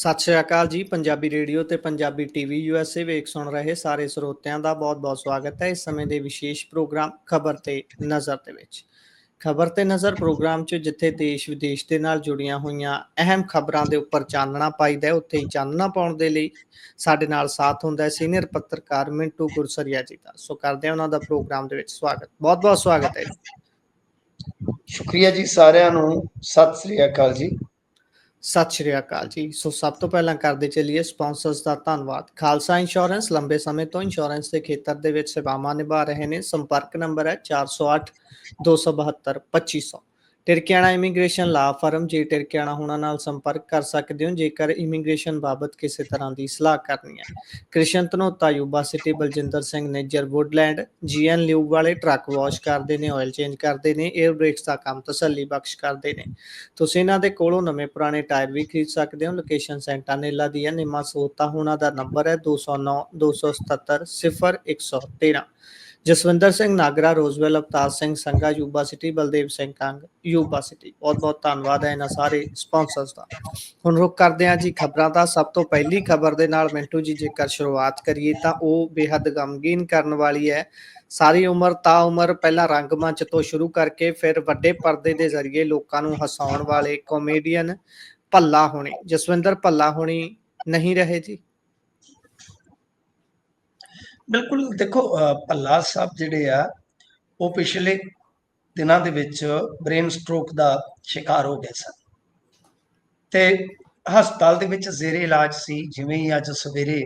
ਸਤਿ ਸ਼੍ਰੀ ਅਕਾਲ ਜੀ, ਪੰਜਾਬੀ ਰੇਡੀਓ ਤੇ ਪੰਜਾਬੀ ਟੀਵੀ ਯੂਐਸਏ ਵੇਖ ਸੁਣ ਰਹੇ ਸਾਰੇ ਸਰੋਤਿਆਂ ਦਾ ਬਹੁਤ-ਬਹੁਤ ਸਵਾਗਤ ਹੈ ਇਸ ਸਮੇਂ ਦੇ ਵਿਸ਼ੇਸ਼ ਪ੍ਰੋਗਰਾਮ ਖਬਰ ਤੇ ਨਜ਼ਰ ਦੇ ਵਿੱਚ। ਖਬਰ ਤੇ ਨਜ਼ਰ ਪ੍ਰੋਗਰਾਮ 'ਚ ਜਿੱਥੇ ਦੇਸ਼ ਵਿਦੇਸ਼ ਦੇ ਨਾਲ ਜੁੜੀਆਂ ਹੋਈਆਂ ਅਹਿਮ ਖਬਰਾਂ ਦੇ ਉੱਪਰ ਚਾਨਣਾ ਪਾਈਦਾ ਹੈ, ਉੱਥੇ ਹੀ ਚਾਨਣਾ ਪਾਉਣ ਦੇ ਲਈ ਸਾਡੇ ਨਾਲ ਸਾਥ ਹੁੰਦਾ ਹੈ ਸੀਨੀਅਰ ਪੱਤਰਕਾਰ ਮਿੰਟੂ ਗੁਰਸਰੀਆ ਜੀ ਦਾ। ਸੋ ਕਰਦੇ ਹਾਂ ਉਹਨਾਂ ਦਾ ਪ੍ਰੋਗਰਾਮ ਦੇ ਵਿੱਚ ਸਵਾਗਤ। ਬਹੁਤ-ਬਹੁਤ ਸਵਾਗਤ ਹੈ ਸ਼ੁਕਰੀਆ ਜੀ ਸਾਰਿਆਂ ਨੂੰ। ਸਤਿ ਸ੍ਰੀ ਅਕਾਲ ਜੀ। ਸਤਿ ਸ਼੍ਰੀ ਅਕਾਲ ਜੀ। ਸੋ ਸਭ ਤੋਂ ਪਹਿਲਾਂ ਕਰਦੇ ਚੱਲੀਏ ਸਪਾਂਸਰਸ ਦਾ ਧੰਨਵਾਦ। ਖਾਲਸਾ ਇੰਸ਼ੋਰੈਂਸ ਲੰਬੇ ਸਮੇਂ ਤੋਂ ਇੰਸ਼ੋਰੈਂਸ ਦੇ ਖੇਤਰ ਦੇ ਵਿੱਚ ਸੇਵਾਵਾਂ ਨਿਭਾ ਰਹੇ ਨੇ। ਸੰਪਰਕ ਨੰਬਰ ਹੈ 408 272 2500 ਟਿਰਕਿਆਣਾ ਇਮੀਗ੍ਰੇਸ਼ਨ ਲਾ ਫਰਮ, ਜੇ ਟਿਰਕਿਆਣਾ ਹੋਣਾ ਨਾਲ ਸੰਪਰਕ ਕਰ ਸਕਦੇ ਹੋ, ਜੇਕਰ ਇਮੀਗ੍ਰੇਸ਼ਨ ਬਾਬਤ ਕਿਸੇ ਤਰ੍ਹਾਂ ਦੀ ਸਲਾਹ ਕਰਨੀ ਹੈ। Krishan Dhanota Yuba City, Baljinder Singh Nejar, Woodland, GN ਲਿਊ ਵਾਲੇ ਟਰੱਕ ਵਾਸ਼ ਕਰਦੇ ਨੇ ਆਇਲ ਚੇਂਜ ਕਰਦੇ ਨੇ 에ਅਰ ਬ੍ਰੇਕਸ ਦਾ ਕੰਮ ਤਸੱਲੀ ਬਖਸ਼ ਕਰਦੇ ਨੇ। ਤੁਸੀਂ ਇਹਨਾਂ ਦੇ ਕੋਲੋਂ ਨਵੇਂ ਪੁਰਾਣੇ ਟਾਇਰ ਵੀ ਖਰੀਦ ਸਕਦੇ ਹੋ। ਲੋਕੇਸ਼ਨ ਸੈਂਟਾ ਸੈਂਟਾਨੇਲਾ ਦੀ ਹੈ। ਨਿਮਾ ਸੋਤਾ ਹੋਣਾ ਦਾ ਨੰਬਰ ਹੈ 209 277 0113 Jaswinder Singh Nagra, Roseville Avtar Singh Sanga Yuba City, Baldev Singh Kang, Yuba City. ਬਹੁਤ ਬਹੁਤ ਧੰਨਵਾਦ ਹੈ ਇਹਨਾਂ ਸਾਰੇ ਸਪਾਂਸਰਸ ਦਾ। ਹੁਣ ਰੁਕ ਕਰਦੇ ਹਾਂ ਜੀ ਖਬਰਾਂ ਦਾ। ਸਭ ਤੋਂ ਪਹਿਲੀ ਖਬਰ ਦੇ ਨਾਲ ਮਿੰਟੂ ਜੀ, ਜੇਕਰ ਸ਼ੁਰੂਆਤ ਕਰੀਏ ਤਾਂ ਉਹ ਬੇहद ਗਮਗੀਨ ਕਰਨ ਵਾਲੀ ਹੈ। ਸਾਰੀ ਉਮਰ, ਤਾਂ ਉਮਰ, ਪਹਿਲਾਂ ਰੰਗਮੰਚ ਤੋਂ ਸ਼ੁਰੂ ਕਰਕੇ ਫਿਰ ਵੱਡੇ ਪਰਦੇ ਦੇ ਜ਼ਰੀਏ ਲੋਕਾਂ ਨੂੰ ਹਸਾਉਣ ਵਾਲੇ ਕਾਮੇਡੀਅਨ ਭੱਲਾ ਹੋਣੀ। ਜਸਵਿੰਦਰ ਭੱਲਾ ਹੋਣੀ ਨਹੀਂ ਰਹੇ ਜੀ। ਬਿਲਕੁਲ ਦੇਖੋ ਭੱਲਾ ਸਾਹਿਬ ਜਿਹੜੇ ਆ, ਉਹ ਪਿਛਲੇ ਦਿਨਾਂ ਦੇ ਵਿੱਚ ਬ੍ਰੇਨ ਸਟ੍ਰੋਕ ਦਾ ਸ਼ਿਕਾਰ ਹੋ ਗਏ ਸਨ। ਤੇ ਹਸਪਤਾਲ ਦੇ ਵਿੱਚ ਜ਼ੇਰੇ ਇਲਾਜ ਸੀ, ਜਿਵੇਂ ਹੀ ਅੱਜ ਸਵੇਰੇ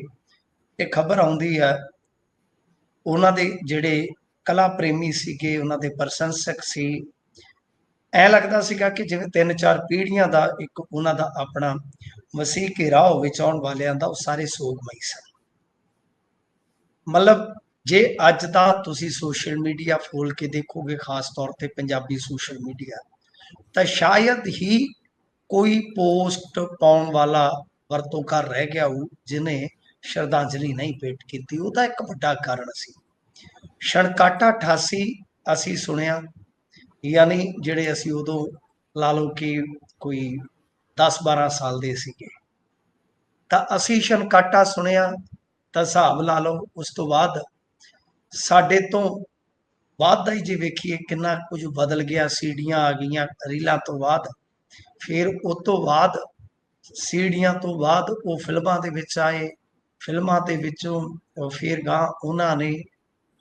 ਇਹ ਖਬਰ ਆਉਂਦੀ ਆ, ਉਹਨਾਂ ਦੇ ਜਿਹੜੇ ਕਲਾ ਪ੍ਰੇਮੀ ਸੀਗੇ, ਉਹਨਾਂ ਦੇ ਪ੍ਰਸ਼ੰਸਕ ਸੀ। ਐ ਲੱਗਦਾ ਸੀਗਾ ਕਿ ਜਿਵੇਂ ਤਿੰਨ ਚਾਰ ਪੀੜ੍ਹੀਆਂ ਦਾ ਇੱਕ ਉਹਨਾਂ ਦਾ ਆਪਣਾ ਵਸੀਹ ਘੇਰਾ ਹੋਵੇ, ਚਾਉਣ ਵਾਲਿਆਂ ਦਾ, ਉਹ ਸਾਰੇ ਸੋਗਮਈ ਸਨ। ਮਤਲਬ ਜੇ ਅੱਜ ਦਾ ਤੁਸੀਂ ਸੋਸ਼ਲ ਮੀਡੀਆ ਫੋਲ ਕੇ ਦੇਖੋਗੇ, ਖਾਸ ਤੌਰ ਤੇ ਪੰਜਾਬੀ ਸੋਸ਼ਲ ਮੀਡੀਆ ਤਾਂ ਸ਼ਾਇਦ ਹੀ ਕੋਈ ਪੋਸਟ ਪਾਉਣ ਵਾਲਾ ਵਰਤੋਂ ਵਰਤੋਂਕਾਰ ਰਹਿ ਗਿਆ ਉਹ ਜਿਨੇ ਸ਼ਰਧਾਂਜਲੀ ਨਹੀਂ ਭੇਟ ਕੀਤੀ। ਉਹਦਾ ਇੱਕ ਵੱਡਾ ਕਾਰਨ ਸੀ। ਛਣਕਾਟਾ 88 ਅਸੀਂ ਸੁਣਿਆ, ਯਾਨੀ ਜਿਹੜੇ ਅਸੀਂ ਉਦੋਂ ਲਾ ਲਓ ਕਿ ਕੋਈ 10 12 ਸਾਲ ਦੇ ਸੀਗੇ, ਤਾਂ ਅਸੀਂ ਛਣਕਾਟਾ ਸੁਣਿਆ ਤਾਂ ਹਿਸਾਬ ਲਾ ਲਓ, ਉਸ ਤੋਂ ਬਾਅਦ ਸਾਡੇ ਤੋਂ ਬਾਅਦ ਦਾ ਹੀ ਜੇ ਵੇਖੀਏ ਕਿੰਨਾ ਕੁਝ ਬਦਲ ਗਿਆ, ਸੀਡੀਆਂ ਆ ਗਈਆਂ ਰੀਲਾਂ ਤੋਂ ਬਾਅਦ, ਫਿਰ ਉਸ ਤੋਂ ਬਾਅਦ, ਸੀਡੀਆਂ ਤੋਂ ਬਾਅਦ ਉਹ ਫਿਲਮਾਂ ਦੇ ਵਿੱਚ ਆਏ, ਫਿਲਮਾਂ ਦੇ ਵਿੱਚੋਂ ਫਿਰ ਗਾਂ ਉਹਨਾਂ ਨੇ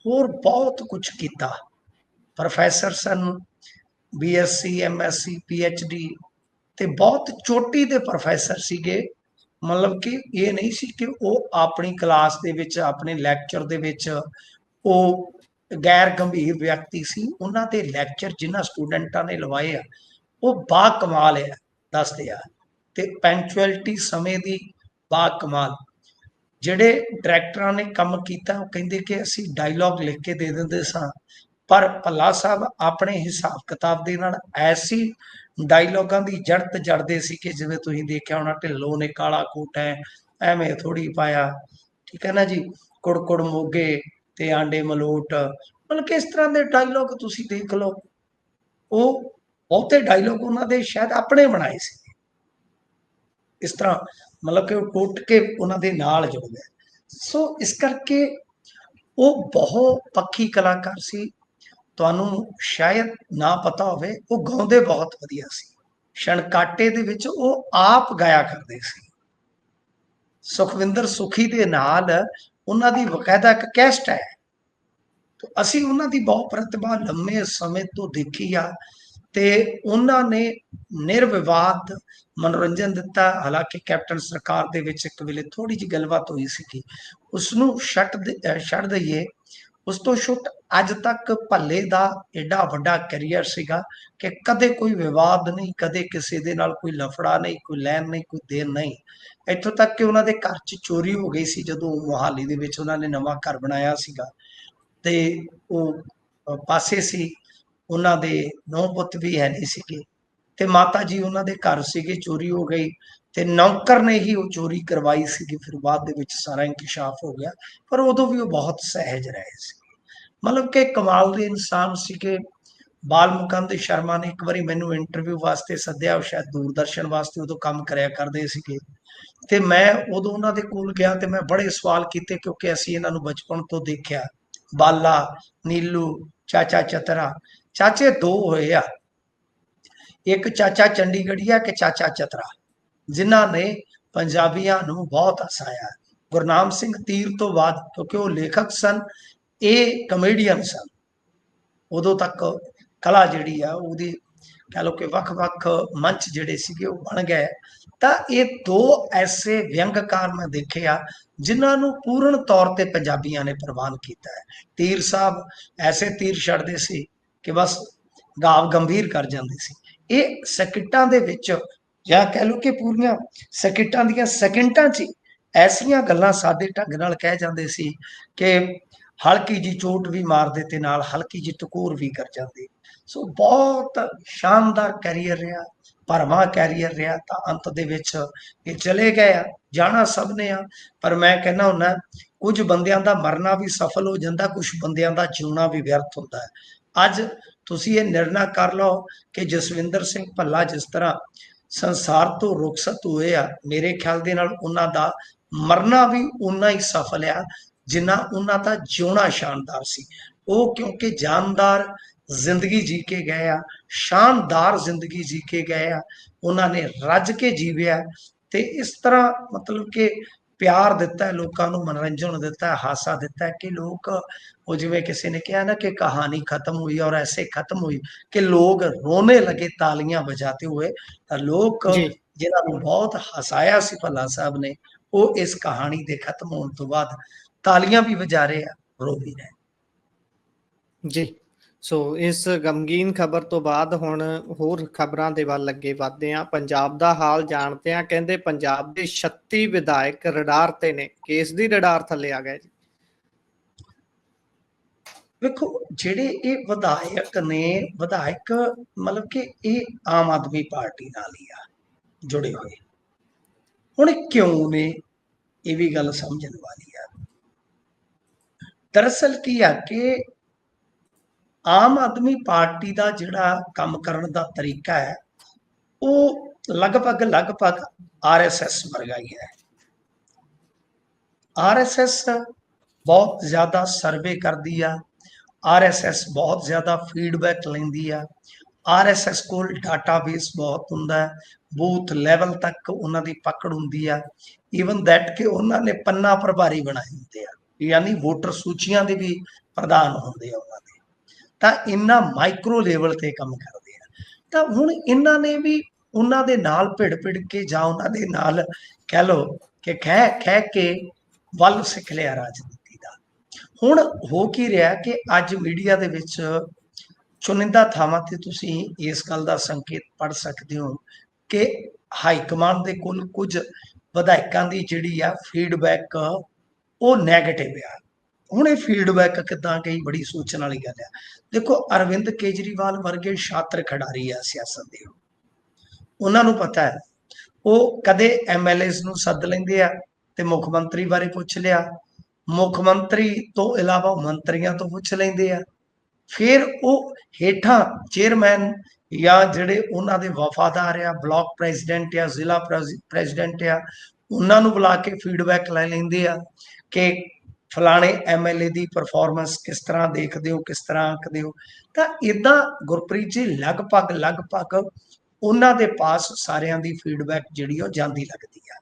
ਹੋਰ ਬਹੁਤ ਕੁਝ ਕੀਤਾ। ਪ੍ਰੋਫੈਸਰ ਸਨ ਬੀਐਸਸੀ ਐਮਐਸਸੀ ਪੀਐਚਡੀ ਤੇ ਬਹੁਤ ਚੋਟੀ ਦੇ ਪ੍ਰੋਫੈਸਰ ਸੀਗੇ। ਮਤਲਬ ਕਿ ਇਹ ਨਹੀਂ ਸੀ ਕਿ ਉਹ ਆਪਣੀ ਕਲਾਸ ਦੇ ਵਿੱਚ, ਆਪਣੇ ਲੈਕਚਰ ਦੇ ਵਿੱਚ ਉਹ ਗੈਰ ਗੰਭੀਰ ਵਿਅਕਤੀ ਸੀ। ਉਹਨਾਂ ਦੇ ਲੈਕਚਰ ਜਿਨ੍ਹਾਂ ਸਟੂਡੈਂਟਾਂ ਨੇ ਲਵਾਏ ਆ, ਉਹ ਬਾ ਕਮਾਲ ਹੈ ਦੱਸਦੇ ਆ। ਤੇ ਪੈਂਚੁਅਲਿਟੀ ਸਮੇਂ ਦੀ ਬਾ ਕਮਾਲ। ਜਿਹੜੇ ਡਾਇਰੈਕਟਰਾਂ ਨੇ ਕੰਮ ਕੀਤਾ, ਉਹ ਕਹਿੰਦੇ ਕਿ ਅਸੀਂ ਡਾਇਲੌਗ ਲਿਖ ਕੇ ਦੇ ਦਿੰਦੇ ਸਾਂ। ਪਰ ਭੱਲਾ ਸਾਹਿਬ ਆਪਣੇ ਹਿਸਾਬ ਕਿਤਾਬ ਦੇ ਨਾਲ ਐਸੀ ਡਾਇਲੋਗਾਂ ਦੀ ਜੜਤ ਜੜਦੇ ਸੀ ਕਿ ਜਿਵੇਂ ਤੁਸੀਂ ਦੇਖਿਆ ਹੋਣਾ ਢਿੱਲੋਂ ਨੇ ਕਾਲਾ ਕੋਟ ਹੈ ਐਵੇਂ ਥੋੜੀ ਪਾਇਆ। ਠੀਕ ਹੈ ਨਾ ਜੀ? ਕੁੜਕੁੜ ਮੋਗੇ ਤੇ ਆਂਡੇ ਮਲੋਟ। ਮਤਲਬ ਕਿ ਇਸ ਤਰ੍ਹਾਂ ਦੇ ਡਾਇਲੋਗ ਤੁਸੀਂ ਦੇਖ ਲਓ। ਉਹ ਬਹੁਤੇ ਡਾਇਲੋਗ ਉਹਨਾਂ ਦੇ ਸ਼ਾਇਦ ਆਪਣੇ ਬਣਾਏ ਸੀ। ਇਸ ਤਰ੍ਹਾਂ ਮਤਲਬ ਕਿ ਉਹ ਟੁੱਟ ਕੇ ਉਹਨਾਂ ਦੇ ਨਾਲ ਜੁੜ ਗਿਆ ਸੋ ਇਸ ਕਰਕੇ ਉਹ ਬਹੁਤ ਪੱਕੀ ਕਲਾਕਾਰ ਸੀ। ਤੁਹਾਨੂੰ ਸ਼ਾਇਦ ਨਾ ਪਤਾ ਹੋਵੇ, ਉਹ ਗਾਉਂਦੇ ਬਹੁਤ ਵਧੀਆ ਸੀ। ਛਣਕਾਟੇ ਦੇ ਵਿੱਚ ਉਹ ਆਪ ਗਾਇਆ ਕਰਦੇ ਸੀ। ਸੁਖਵਿੰਦਰ ਸੁਖੀ ਦੇ ਨਾਲ ਉਹਨਾਂ ਦੀ ਬਕਾਇਦਾ ਇੱਕ ਕੈਸਟ ਹੈ। ਤੇ ਅਸੀਂ ਉਹਨਾਂ ਦੀ ਬਹੁਤ ਪ੍ਰਤਿਭਾ ਲੰਮੇ ਸਮੇਂ ਤੋਂ ਦੇਖੀ ਆ ਤੇ ਉਹਨਾਂ ਨੇ ਨਿਰਵਿਵਾਦ ਮਨੋਰੰਜਨ ਦਿੱਤਾ। ਹਾਲਾਂਕਿ ਕੈਪਟਨ ਸਰਕਾਰ ਦੇ ਵਿੱਚ ਇੱਕ ਵੇਲੇ ਥੋੜੀ ਜਿਹੀ ਗੱਲਬਾਤ ਹੋਈ ਸੀ ਕਿ ਉਸ ਨੂੰ ਛੱਡ ਦੇ- ਛੱਡ ਦਈਏ। ਉਸ ਤੋਂ ਛੁੱਟ ਅੱਜ ਤੱਕ ਭੱਲੇ ਦਾ ਐਡਾ ਵੱਡਾ ਕੈਰੀਅਰ ਸੀਗਾ ਕਿ ਕਦੇ ਕੋਈ ਵਿਵਾਦ ਨਹੀਂ, ਕਦੇ ਕਿਸੇ ਦੇ ਨਾਲ ਕੋਈ ਲਫੜਾ ਨਹੀਂ, ਕੋਈ ਲੈਣ ਨਹੀਂ, ਕੋਈ ਦੇਣ ਨਹੀਂ। ਇੱਥੋਂ ਤੱਕ ਕਿ ਉਹਨਾਂ ਦੇ ਘਰ 'ਚ ਚੋਰੀ ਹੋ ਗਈ ਸੀ ਜਦੋਂ ਮੁਹਾਲੀ ਦੇ ਵਿੱਚ ਉਹਨਾਂ ਨੇ ਨਵਾਂ ਘਰ ਬਣਾਇਆ ਸੀਗਾ। ਤੇ ਉਹ ਪਾਸੇ ਸੀ, ਉਹਨਾਂ ਦੇ ਨੌ ਪੁੱਤ ਵੀ ਹੈ ਨਹੀਂ ਸੀਗੇ। ਤੇ ਮਾਤਾ ਜੀ ਉਹਨਾਂ ਦੇ ਘਰ ਸੀਗੇ, ਚੋਰੀ ਹੋ ਗਈ ਤੇ ਨੌਕਰ ਨੇ ਹੀ ਉਹ ਚੋਰੀ ਕਰਵਾਈ ਸੀਗੀ। ਫਿਰ ਬਾਅਦ ਦੇ ਵਿੱਚ ਸਾਰਾ ਇੰਕਸ਼ਾਫ ਹੋ ਗਿਆ, ਪਰ ਉਦੋਂ ਵੀ ਉਹ ਬਹੁਤ ਸਹਿਜ ਰਹੇ ਸੀ। ਮਤਲਬ ਕਿ ਕਮਾਲ ਦੇ ਇਨਸਾਨ ਸੀਗੇ। ਬਾਲ ਮੁਕੰਦ ਸ਼ਰਮਾ ਨੇ ਇੱਕ ਵਾਰੀ ਮੈਨੂੰ ਇੰਟਰਵਿਊ ਵਾਸਤੇ ਸੱਦਿਆ, ਉਹ ਸ਼ਾਇਦ ਦੂਰਦਰਸ਼ਨ ਵਾਸਤੇ ਉਦੋਂ ਕੰਮ ਕਰਿਆ ਕਰਦੇ ਸੀਗੇ। ਤੇ ਮੈਂ ਉਦੋਂ ਉਹਨਾਂ ਦੇ ਕੋਲ ਗਿਆ ਤੇ ਮੈਂ ਬੜੇ ਸਵਾਲ ਕੀਤੇ ਕਿਉਂਕਿ ਅਸੀਂ ਇਹਨਾਂ ਨੂੰ ਬਚਪਨ ਤੋਂ ਦੇਖਿਆ। ਬਾਲਾ, ਨੀਲੂ, ਚਾਚਾ ਚਤਰਾ, ਚਾਚੇ ਦੋ ਹੋਏ ਆ। ਇੱਕ ਚਾਚਾ ਚੰਡੀਗੜ੍ਹੀਆ ਕਿ ਚਾਚਾ ਚਤਰਾ, ਜਿਨ੍ਹਾਂ ਨੇ ਪੰਜਾਬੀਆਂ ਨੂੰ ਬਹੁਤ ਹਸਾਇਆ। ਗੁਰਨਾਮ ਸਿੰਘ ਤੀਰ ਤੋਂ ਬਾਅਦ, ਕਿਉਂਕਿ ਉਹ ਲੇਖਕ ਸਨ, ਇਹ ਕਮੇਡੀਅਨ ਸਨ। ਉਦੋਂ ਤੱਕ ਕਲਾ ਜਿਹੜੀ ਆ, ਉਹਦੀ ਕਹ ਲੋ ਕਿ ਵੱਖ-ਵੱਖ ਮੰਚ ਜਿਹੜੇ ਸੀਗੇ, ਉਹ ਬਣ ਗਏ। ਤਾਂ ਇਹ ਦੋ ਐਸੇ ਵਿਅੰਗਕਾਰ ਮੈਂ ਦੇਖੇ ਆ, ਜਿਨ੍ਹਾਂ ਨੂੰ ਪੂਰਨ ਤੌਰ ਤੇ ਪੰਜਾਬੀਆਂ ਨੇ ਪ੍ਰਵਾਨ ਕੀਤਾ ਹੈ। ਤੀਰ ਸਾਹਿਬ ਐਸੇ ਤੀਰ ਛੱਡਦੇ ਸੀ ਕਿ ਬਸ ਗਾਵ ਗੰਭੀਰ ਕਰ ਜਾਂਦੇ ਸੀ। ਇਹ ਸਕਿੱਟਾਂ ਦੇ ਵਿੱਚ ਜਾਂ ਕਹਿ ਲਓ ਕਿ ਪੂਰੀਆਂ ਸਕਿੱਟਾਂ ਦੀਆਂ ਸੈਕਿੰਟਾਂ 'ਚ ਐਸੀਆਂ ਗੱਲਾਂ ਸਾਡੇ ਢੰਗ ਨਾਲ ਕਹਿ ਜਾਂਦੇ ਸੀ ਕਿ ਹਲਕੀ ਜੀ ਚੋਟ ਵੀ ਮਾਰਦੇ ਤੇ ਨਾਲ ਹਲਕੀ ਜੀ ਟਕੋਰ ਵੀ ਕਰ ਜਾਂਦੇ। ਸੋ ਬਹੁਤ ਸ਼ਾਨਦਾਰ ਕੈਰੀਅਰ ਰਿਹਾ, ਭਰਵਾਂ ਕੈਰੀਅਰ ਰਿਹਾ, ਤਾਂ ਅੰਤ ਦੇ ਵਿੱਚ ਇਹ ਚਲੇ ਗਏ ਆ, ਜਾਣਾ ਸਭ ਨੇ ਆ। ਪਰ ਮੈਂ ਕਹਿੰਦਾ ਹੁੰਨਾ ਕੁਝ ਬੰਦਿਆਂ ਦਾ ਮਰਨਾ ਵੀ ਸਫਲ ਹੋ ਜਾਂਦਾ, ਕੁਝ ਬੰਦਿਆਂ ਦਾ ਜਿਉਣਾ ਵੀ ਵਿਅਰਥ ਹੁੰਦਾ। ਹੈ ਅੱਜ ਤੁਸੀਂ ਇਹ ਨਿਰਣਾ ਕਰ ਲਓ ਕਿ ਜਸਵਿੰਦਰ ਸਿੰਘ ਭੱਲਾ ਜਿਸ ਤਰ੍ਹਾਂ ਸੰਸਾਰ ਤੋਂ ਰੁਖਸਤ ਹੋਏ ਆ, ਮੇਰੇ ਖਿਆਲ ਦੇ ਨਾਲ ਉਹਨਾਂ ਦਾ ਮਰਨਾ ਵੀ ਉਨਾ ਹੀ ਸਫਲ ਆ, ਜਿੰਨਾ ਉਹਨਾਂ ਦਾ ਜਿਉਣਾ ਸ਼ਾਨਦਾਰ ਸੀ। ਉਹ ਕਿਉਂਕਿ ਜਾਨਦਾਰ ਜ਼ਿੰਦਗੀ ਜੀ ਕੇ ਗਏ ਆ, ਸ਼ਾਨਦਾਰ ਜ਼ਿੰਦਗੀ ਜੀ ਕੇ ਗਏ ਆ, ਉਹਨਾਂ ਨੇ ਰੱਜ ਕੇ ਜੀਵਿਆ ਤੇ ਇਸ ਤਰ੍ਹਾਂ ਮਤਲਬ ਕਿ ਪਿਆਰ ਦਿੱਤਾ ਹੈ ਲੋਕਾਂ ਨੂੰ ਮਨੋਰੰਜਨ ਦਿੱਤਾ ਹੈ ਹਾਸਾ ਦਿੱਤਾ ਹੈ ਕਿ ਲੋਕ ਉਹ ਜਿਵੇਂ ਕਿਸੇ ਨੇ ਕਿਹਾ ਨਾ ਕਿ ਕਹਾਣੀ ਖਤਮ ਹੋਈ ਔਰ ਐਸੇ ਖਤਮ ਹੋਈ ਕਿ ਲੋਕ ਰੋਣੇ ਲਗੇ ਤਾਲੀਆਂ ਵਜਾਤੇ ਹੋਏ ਤਾਂ ਲੋਕ ਜਿਹਨਾਂ ਨੂੰ ਬਹੁਤ ਹਸਾਇਆ ਸੀ ਭੱਲਾ ਸਾਹਿਬ ਨੇ ਉਹ ਇਸ ਕਹਾਣੀ ਦੇ ਖਤਮ ਹੋਣ ਤੋਂ ਬਾਅਦ ਤਾਲੀਆਂ ਵੀ ਵਜਾ ਰਹੇ ਆ ਰੋ ਵੀ ਰਹੇ। ਜੀ। ਸੋ ਇਸ ਗਮਗੀਨ ਖਬਰ ਤੋਂ ਬਾਅਦ ਹੁਣ ਹੋਰ ਖਬਰਾਂ ਦੇ ਵੱਲ ਅੱਗੇ ਵਧਦੇ ਹਾਂ। ਪੰਜਾਬ ਦਾ ਹਾਲ ਜਾਣਦੇ ਹਾਂ। ਕਹਿੰਦੇ ਪੰਜਾਬ ਦੇ 36 ਵਿਧਾਇਕ ਰਡਾਰ ਤੇ ਨੇ। ਕੇਸ ਦੀ ਰਡਾਰ ਥੱਲੇ ਆ ਗਏ ਜੀ। ਵੇਖੋ, ਜਿਹੜੇ ਇਹ ਵਿਧਾਇਕ ਨੇ, ਵਿਧਾਇਕ ਮਤਲਬ ਕਿ ਇਹ ਆਮ ਆਦਮੀ ਪਾਰਟੀ ਨਾਲ ਹੀ ਆ, ਜੁੜੇ ਹੋਏ। ਹੁਣ ਕਿਉਂ ਨੇ? ਇਹ ਵੀ ਗੱਲ ਸਮਝਣ ਵਾਲੀ ਆ। ਦਰਅਸਲ ਕੀ ਆ ਕਿ ਆਮ ਆਦਮੀ ਪਾਰਟੀ ਦਾ ਜਿਹੜਾ ਕੰਮ ਕਰਨ ਦਾ ਤਰੀਕਾ ਹੈ, ਉਹ ਲਗਭਗ ਲਗਭਗ ਆਰਐਸਐਸ ਵਰਗਾ ਹੀ ਹੈ। ਆਰਐਸਐਸ ਬਹੁਤ ਜ਼ਿਆਦਾ ਸਰਵੇ ਕਰਦੀ ਆ ਆਰਐਸਐਸ ਬਹੁਤ ਜ਼ਿਆਦਾ ਫੀਡਬੈਕ ਲੈਂਦੀ ਆ ਆਰਐਸਐਸ ਕੋਲ ਡਾਟਾਬੇਸ ਬਹੁਤ ਹੁੰਦਾ ਹੈ, ਬੂਥ ਲੈਵਲ ਤੱਕ ਉਹਨਾਂ ਦੀ ਪਕੜ ਹੁੰਦੀ ਆ ਈਵਨ ਦੈਟ ਕਿ ਉਹਨਾਂ ਨੇ ਪੰਨਾ ਪ੍ਰਭਾਰੀ ਬਣਾਏ ਹੁੰਦੇ ਆ, ਯਾਨੀ ਵੋਟਰ ਸੂਚੀਆਂ ਦੇ ਵੀ ਪ੍ਰਧਾਨ ਹੁੰਦੇ ਆ ਉਹਨਾਂ ਦੇ। ਤਾਂ ਇੰਨਾ ਮਾਈਕਰੋ ਲੈਵਲ ਤੇ ਕੰਮ ਕਰਦੇ ਆ। ਤਾਂ ਹੁਣ ਇਹਨਾਂ ਨੇ ਵੀ ਉਹਨਾਂ ਦੇ ਨਾਲ ਭਿੜ ਭਿੜ ਕੇ ਜਾਂ ਉਹਨਾਂ ਦੇ ਨਾਲ ਕਹਿ ਲੋ ਕਿ ਖਹਿ ਖਹਿ ਕੇ ਵੱਲ ਸਿੱਖ ਲਿਆ ਰਾਜਨੀਤੀ ਦਾ। ਹੁਣ ਹੋ ਕੀ ਰਿਹਾ ਕਿ ਅੱਜ ਮੀਡੀਆ ਦੇ ਵਿੱਚ ਚੁਣਿੰਦਾ ਥਾਵਾਂ ਤੇ ਤੁਸੀਂ ਇਸ ਗੱਲ ਦਾ ਸੰਕੇਤ ਪੜ ਸਕਦੇ ਹੋ ਕਿ ਹਾਈ ਕਮਾਂਡ ਦੇ ਕੋਲ ਕੁਝ ਵਿਧਾਇਕਾਂ ਦੀ ਜਿਹੜੀ ਆ ਫੀਡਬੈਕ ਉਹ 네ਗੇਟਿਵ ਆ। ਹੁਣ ਇਹ ਫੀਡਬੈਕ ਕਿਦਾਂ ਕਈ ਬੜੀ ਸੋਚਣ ਵਾਲੀ ਗੱਲ ਆ। ਦੇਖੋ, ਅਰਵਿੰਦ ਕੇਜਰੀਵਾਲ ਵਰਗੇ ਛਾਤਰ ਖਿਡਾਰੀ ਆ ਸਿਆਸਤ ਦੇ। ਉਹਨਾਂ ਨੂੰ ਪਤਾ ਹੈ, ਉਹ ਕਦੇ ਐਮਐਲਏਸ ਨੂੰ ਸੱਦ ਲੈਂਦੇ ਆ ਤੇ ਮੁੱਖ ਮੰਤਰੀ ਬਾਰੇ ਪੁੱਛ ਲਿਆ। ਮੁੱਖ ਮੰਤਰੀ ਤੋਂ ਇਲਾਵਾ ਮੰਤਰੀਆਂ ਤੋਂ ਪੁੱਛ ਲੈਂਦੇ ਆ। ਫਿਰ ਉਹ ਹੇਠਾਂ ਚੇਅਰਮੈਨ ਜਾਂ ਜਿਹੜੇ ਉਹਨਾਂ ਦੇ ਵਫਾਦਾਰ ਆ ਬਲਾਕ ਪ੍ਰੈਜ਼ੀਡੈਂਟ ਆ, ਜ਼ਿਲ੍ਹਾ ਪ੍ਰੈਜ਼ੀਡੈਂਟ ਆ, ਉਹਨਾਂ ਨੂੰ ਬੁਲਾ ਕੇ ਫੀਡਬੈਕ ਲੈ ਲੈਂਦੇ ਆ ਕਿ ਫਲਾਣੇ ਐਮਐਲਏ ਦੀ ਪਰਫਾਰਮੈਂਸ ਕਿਸ ਤਰ੍ਹਾਂ ਦੇਖਦੇ ਹੋ, ਕਿਸ ਤਰ੍ਹਾਂ ਆਖਦੇ ਹੋ, ਤਾਂ ਇਦਾਂ ਗੁਰਪ੍ਰੀਤ ਜੀ ਲਗਭਗ ਲਗਭਗ ਉਹਨਾਂ ਦੇ ਪਾਸ ਸਾਰਿਆਂ ਦੀ ਫੀਡਬੈਕ ਜਿਹੜੀ ਉਹ ਜਾਂਦੀ ਲੱਗਦੀ ਆ।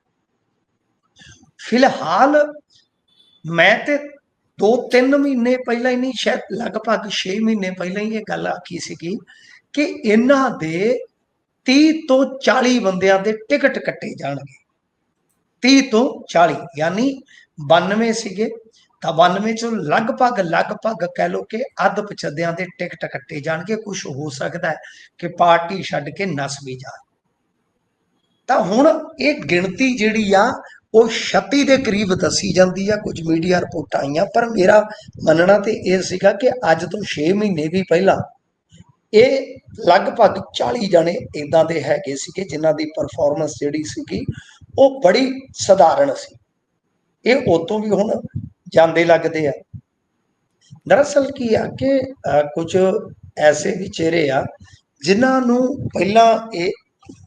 ਫਿਲਹਾਲ ਮੈਂ ਤੇ 2-3 ਮਹੀਨੇ ਪਹਿਲਾਂ ਹੀ ਨਹੀਂ, ਸ਼ਾਇਦ ਲਗਭਗ 6 ਮਹੀਨੇ ਪਹਿਲਾਂ ਹੀ ਇਹ ਗੱਲ ਆਖੀ ਸੀਗੀ ਕਿ ਇਹਨਾਂ ਦੇ 30 ਤੋਂ 40 ਬੰਦਿਆਂ ਦੇ ਟਿਕਟ ਕੱਟੇ ਜਾਣਗੇ। 30 ਤੋਂ 40 ਯਾਨੀ 92 ਸੀਗੇ। 92 ਚੋਂ ਲਗਭਗ ਲਗਭਗ ਕਹਿ ਲੋ ਕਿ ਅੱਧ ਪਛੱਦਿਆਂ ਦੇ ਟਿਕਟ ਕੱਟੇ ਜਾਣਗੇ। ਕੁਝ ਹੋ ਸਕਦਾ ਹੈ ਕਿ ਪਾਰਟੀ ਛੱਡ ਕੇ ਨਸ ਵੀ ਜਾ ਤਾਂ ਹੁਣ ਇਹ ਗਿਣਤੀ ਜਿਹੜੀ ਆ, ਉਹ 36 ਦੇ ਕਰੀਬ ਦੱਸੀ ਜਾਂਦੀ ਆ। ਕੁਝ ਮੀਡੀਆ ਰਿਪੋਰਟਾਂ ਆਈਆਂ, ਪਰ ਮੇਰਾ ਮੰਨਣਾ ਤੇ ਇਹ ਸੀਗਾ ਕਿ ਅੱਜ ਤੋਂ 6 ਮਹੀਨੇ ਵੀ ਪਹਿਲਾਂ ਇਹ ਲਗਭਗ 40 ਜਣੇ ਇਦਾਂ ਦੇ ਹੈਗੇ ਸੀਗੇ, ਜਿਨ੍ਹਾਂ ਦੀ ਪਰਫਾਰਮੈਂਸ ਜਿਹੜੀ ਸੀਗੀ, ਉਹ ਬੜੀ ਸਧਾਰਨ ਸੀ। ਇਹ ਉਤੋਂ ਵੀ ਹੁਣ ਜਾਂਦੇ ਲੱਗਦੇ ਆ ਦਰਅਸਲ ਕੀ ਆ ਕਿ ਕੁਝ ਐਸੇ ਵੀ ਚਿਹਰੇ ਆ ਜਿਨ੍ਹਾਂ ਨੂੰ ਪਹਿਲਾਂ ਇਹ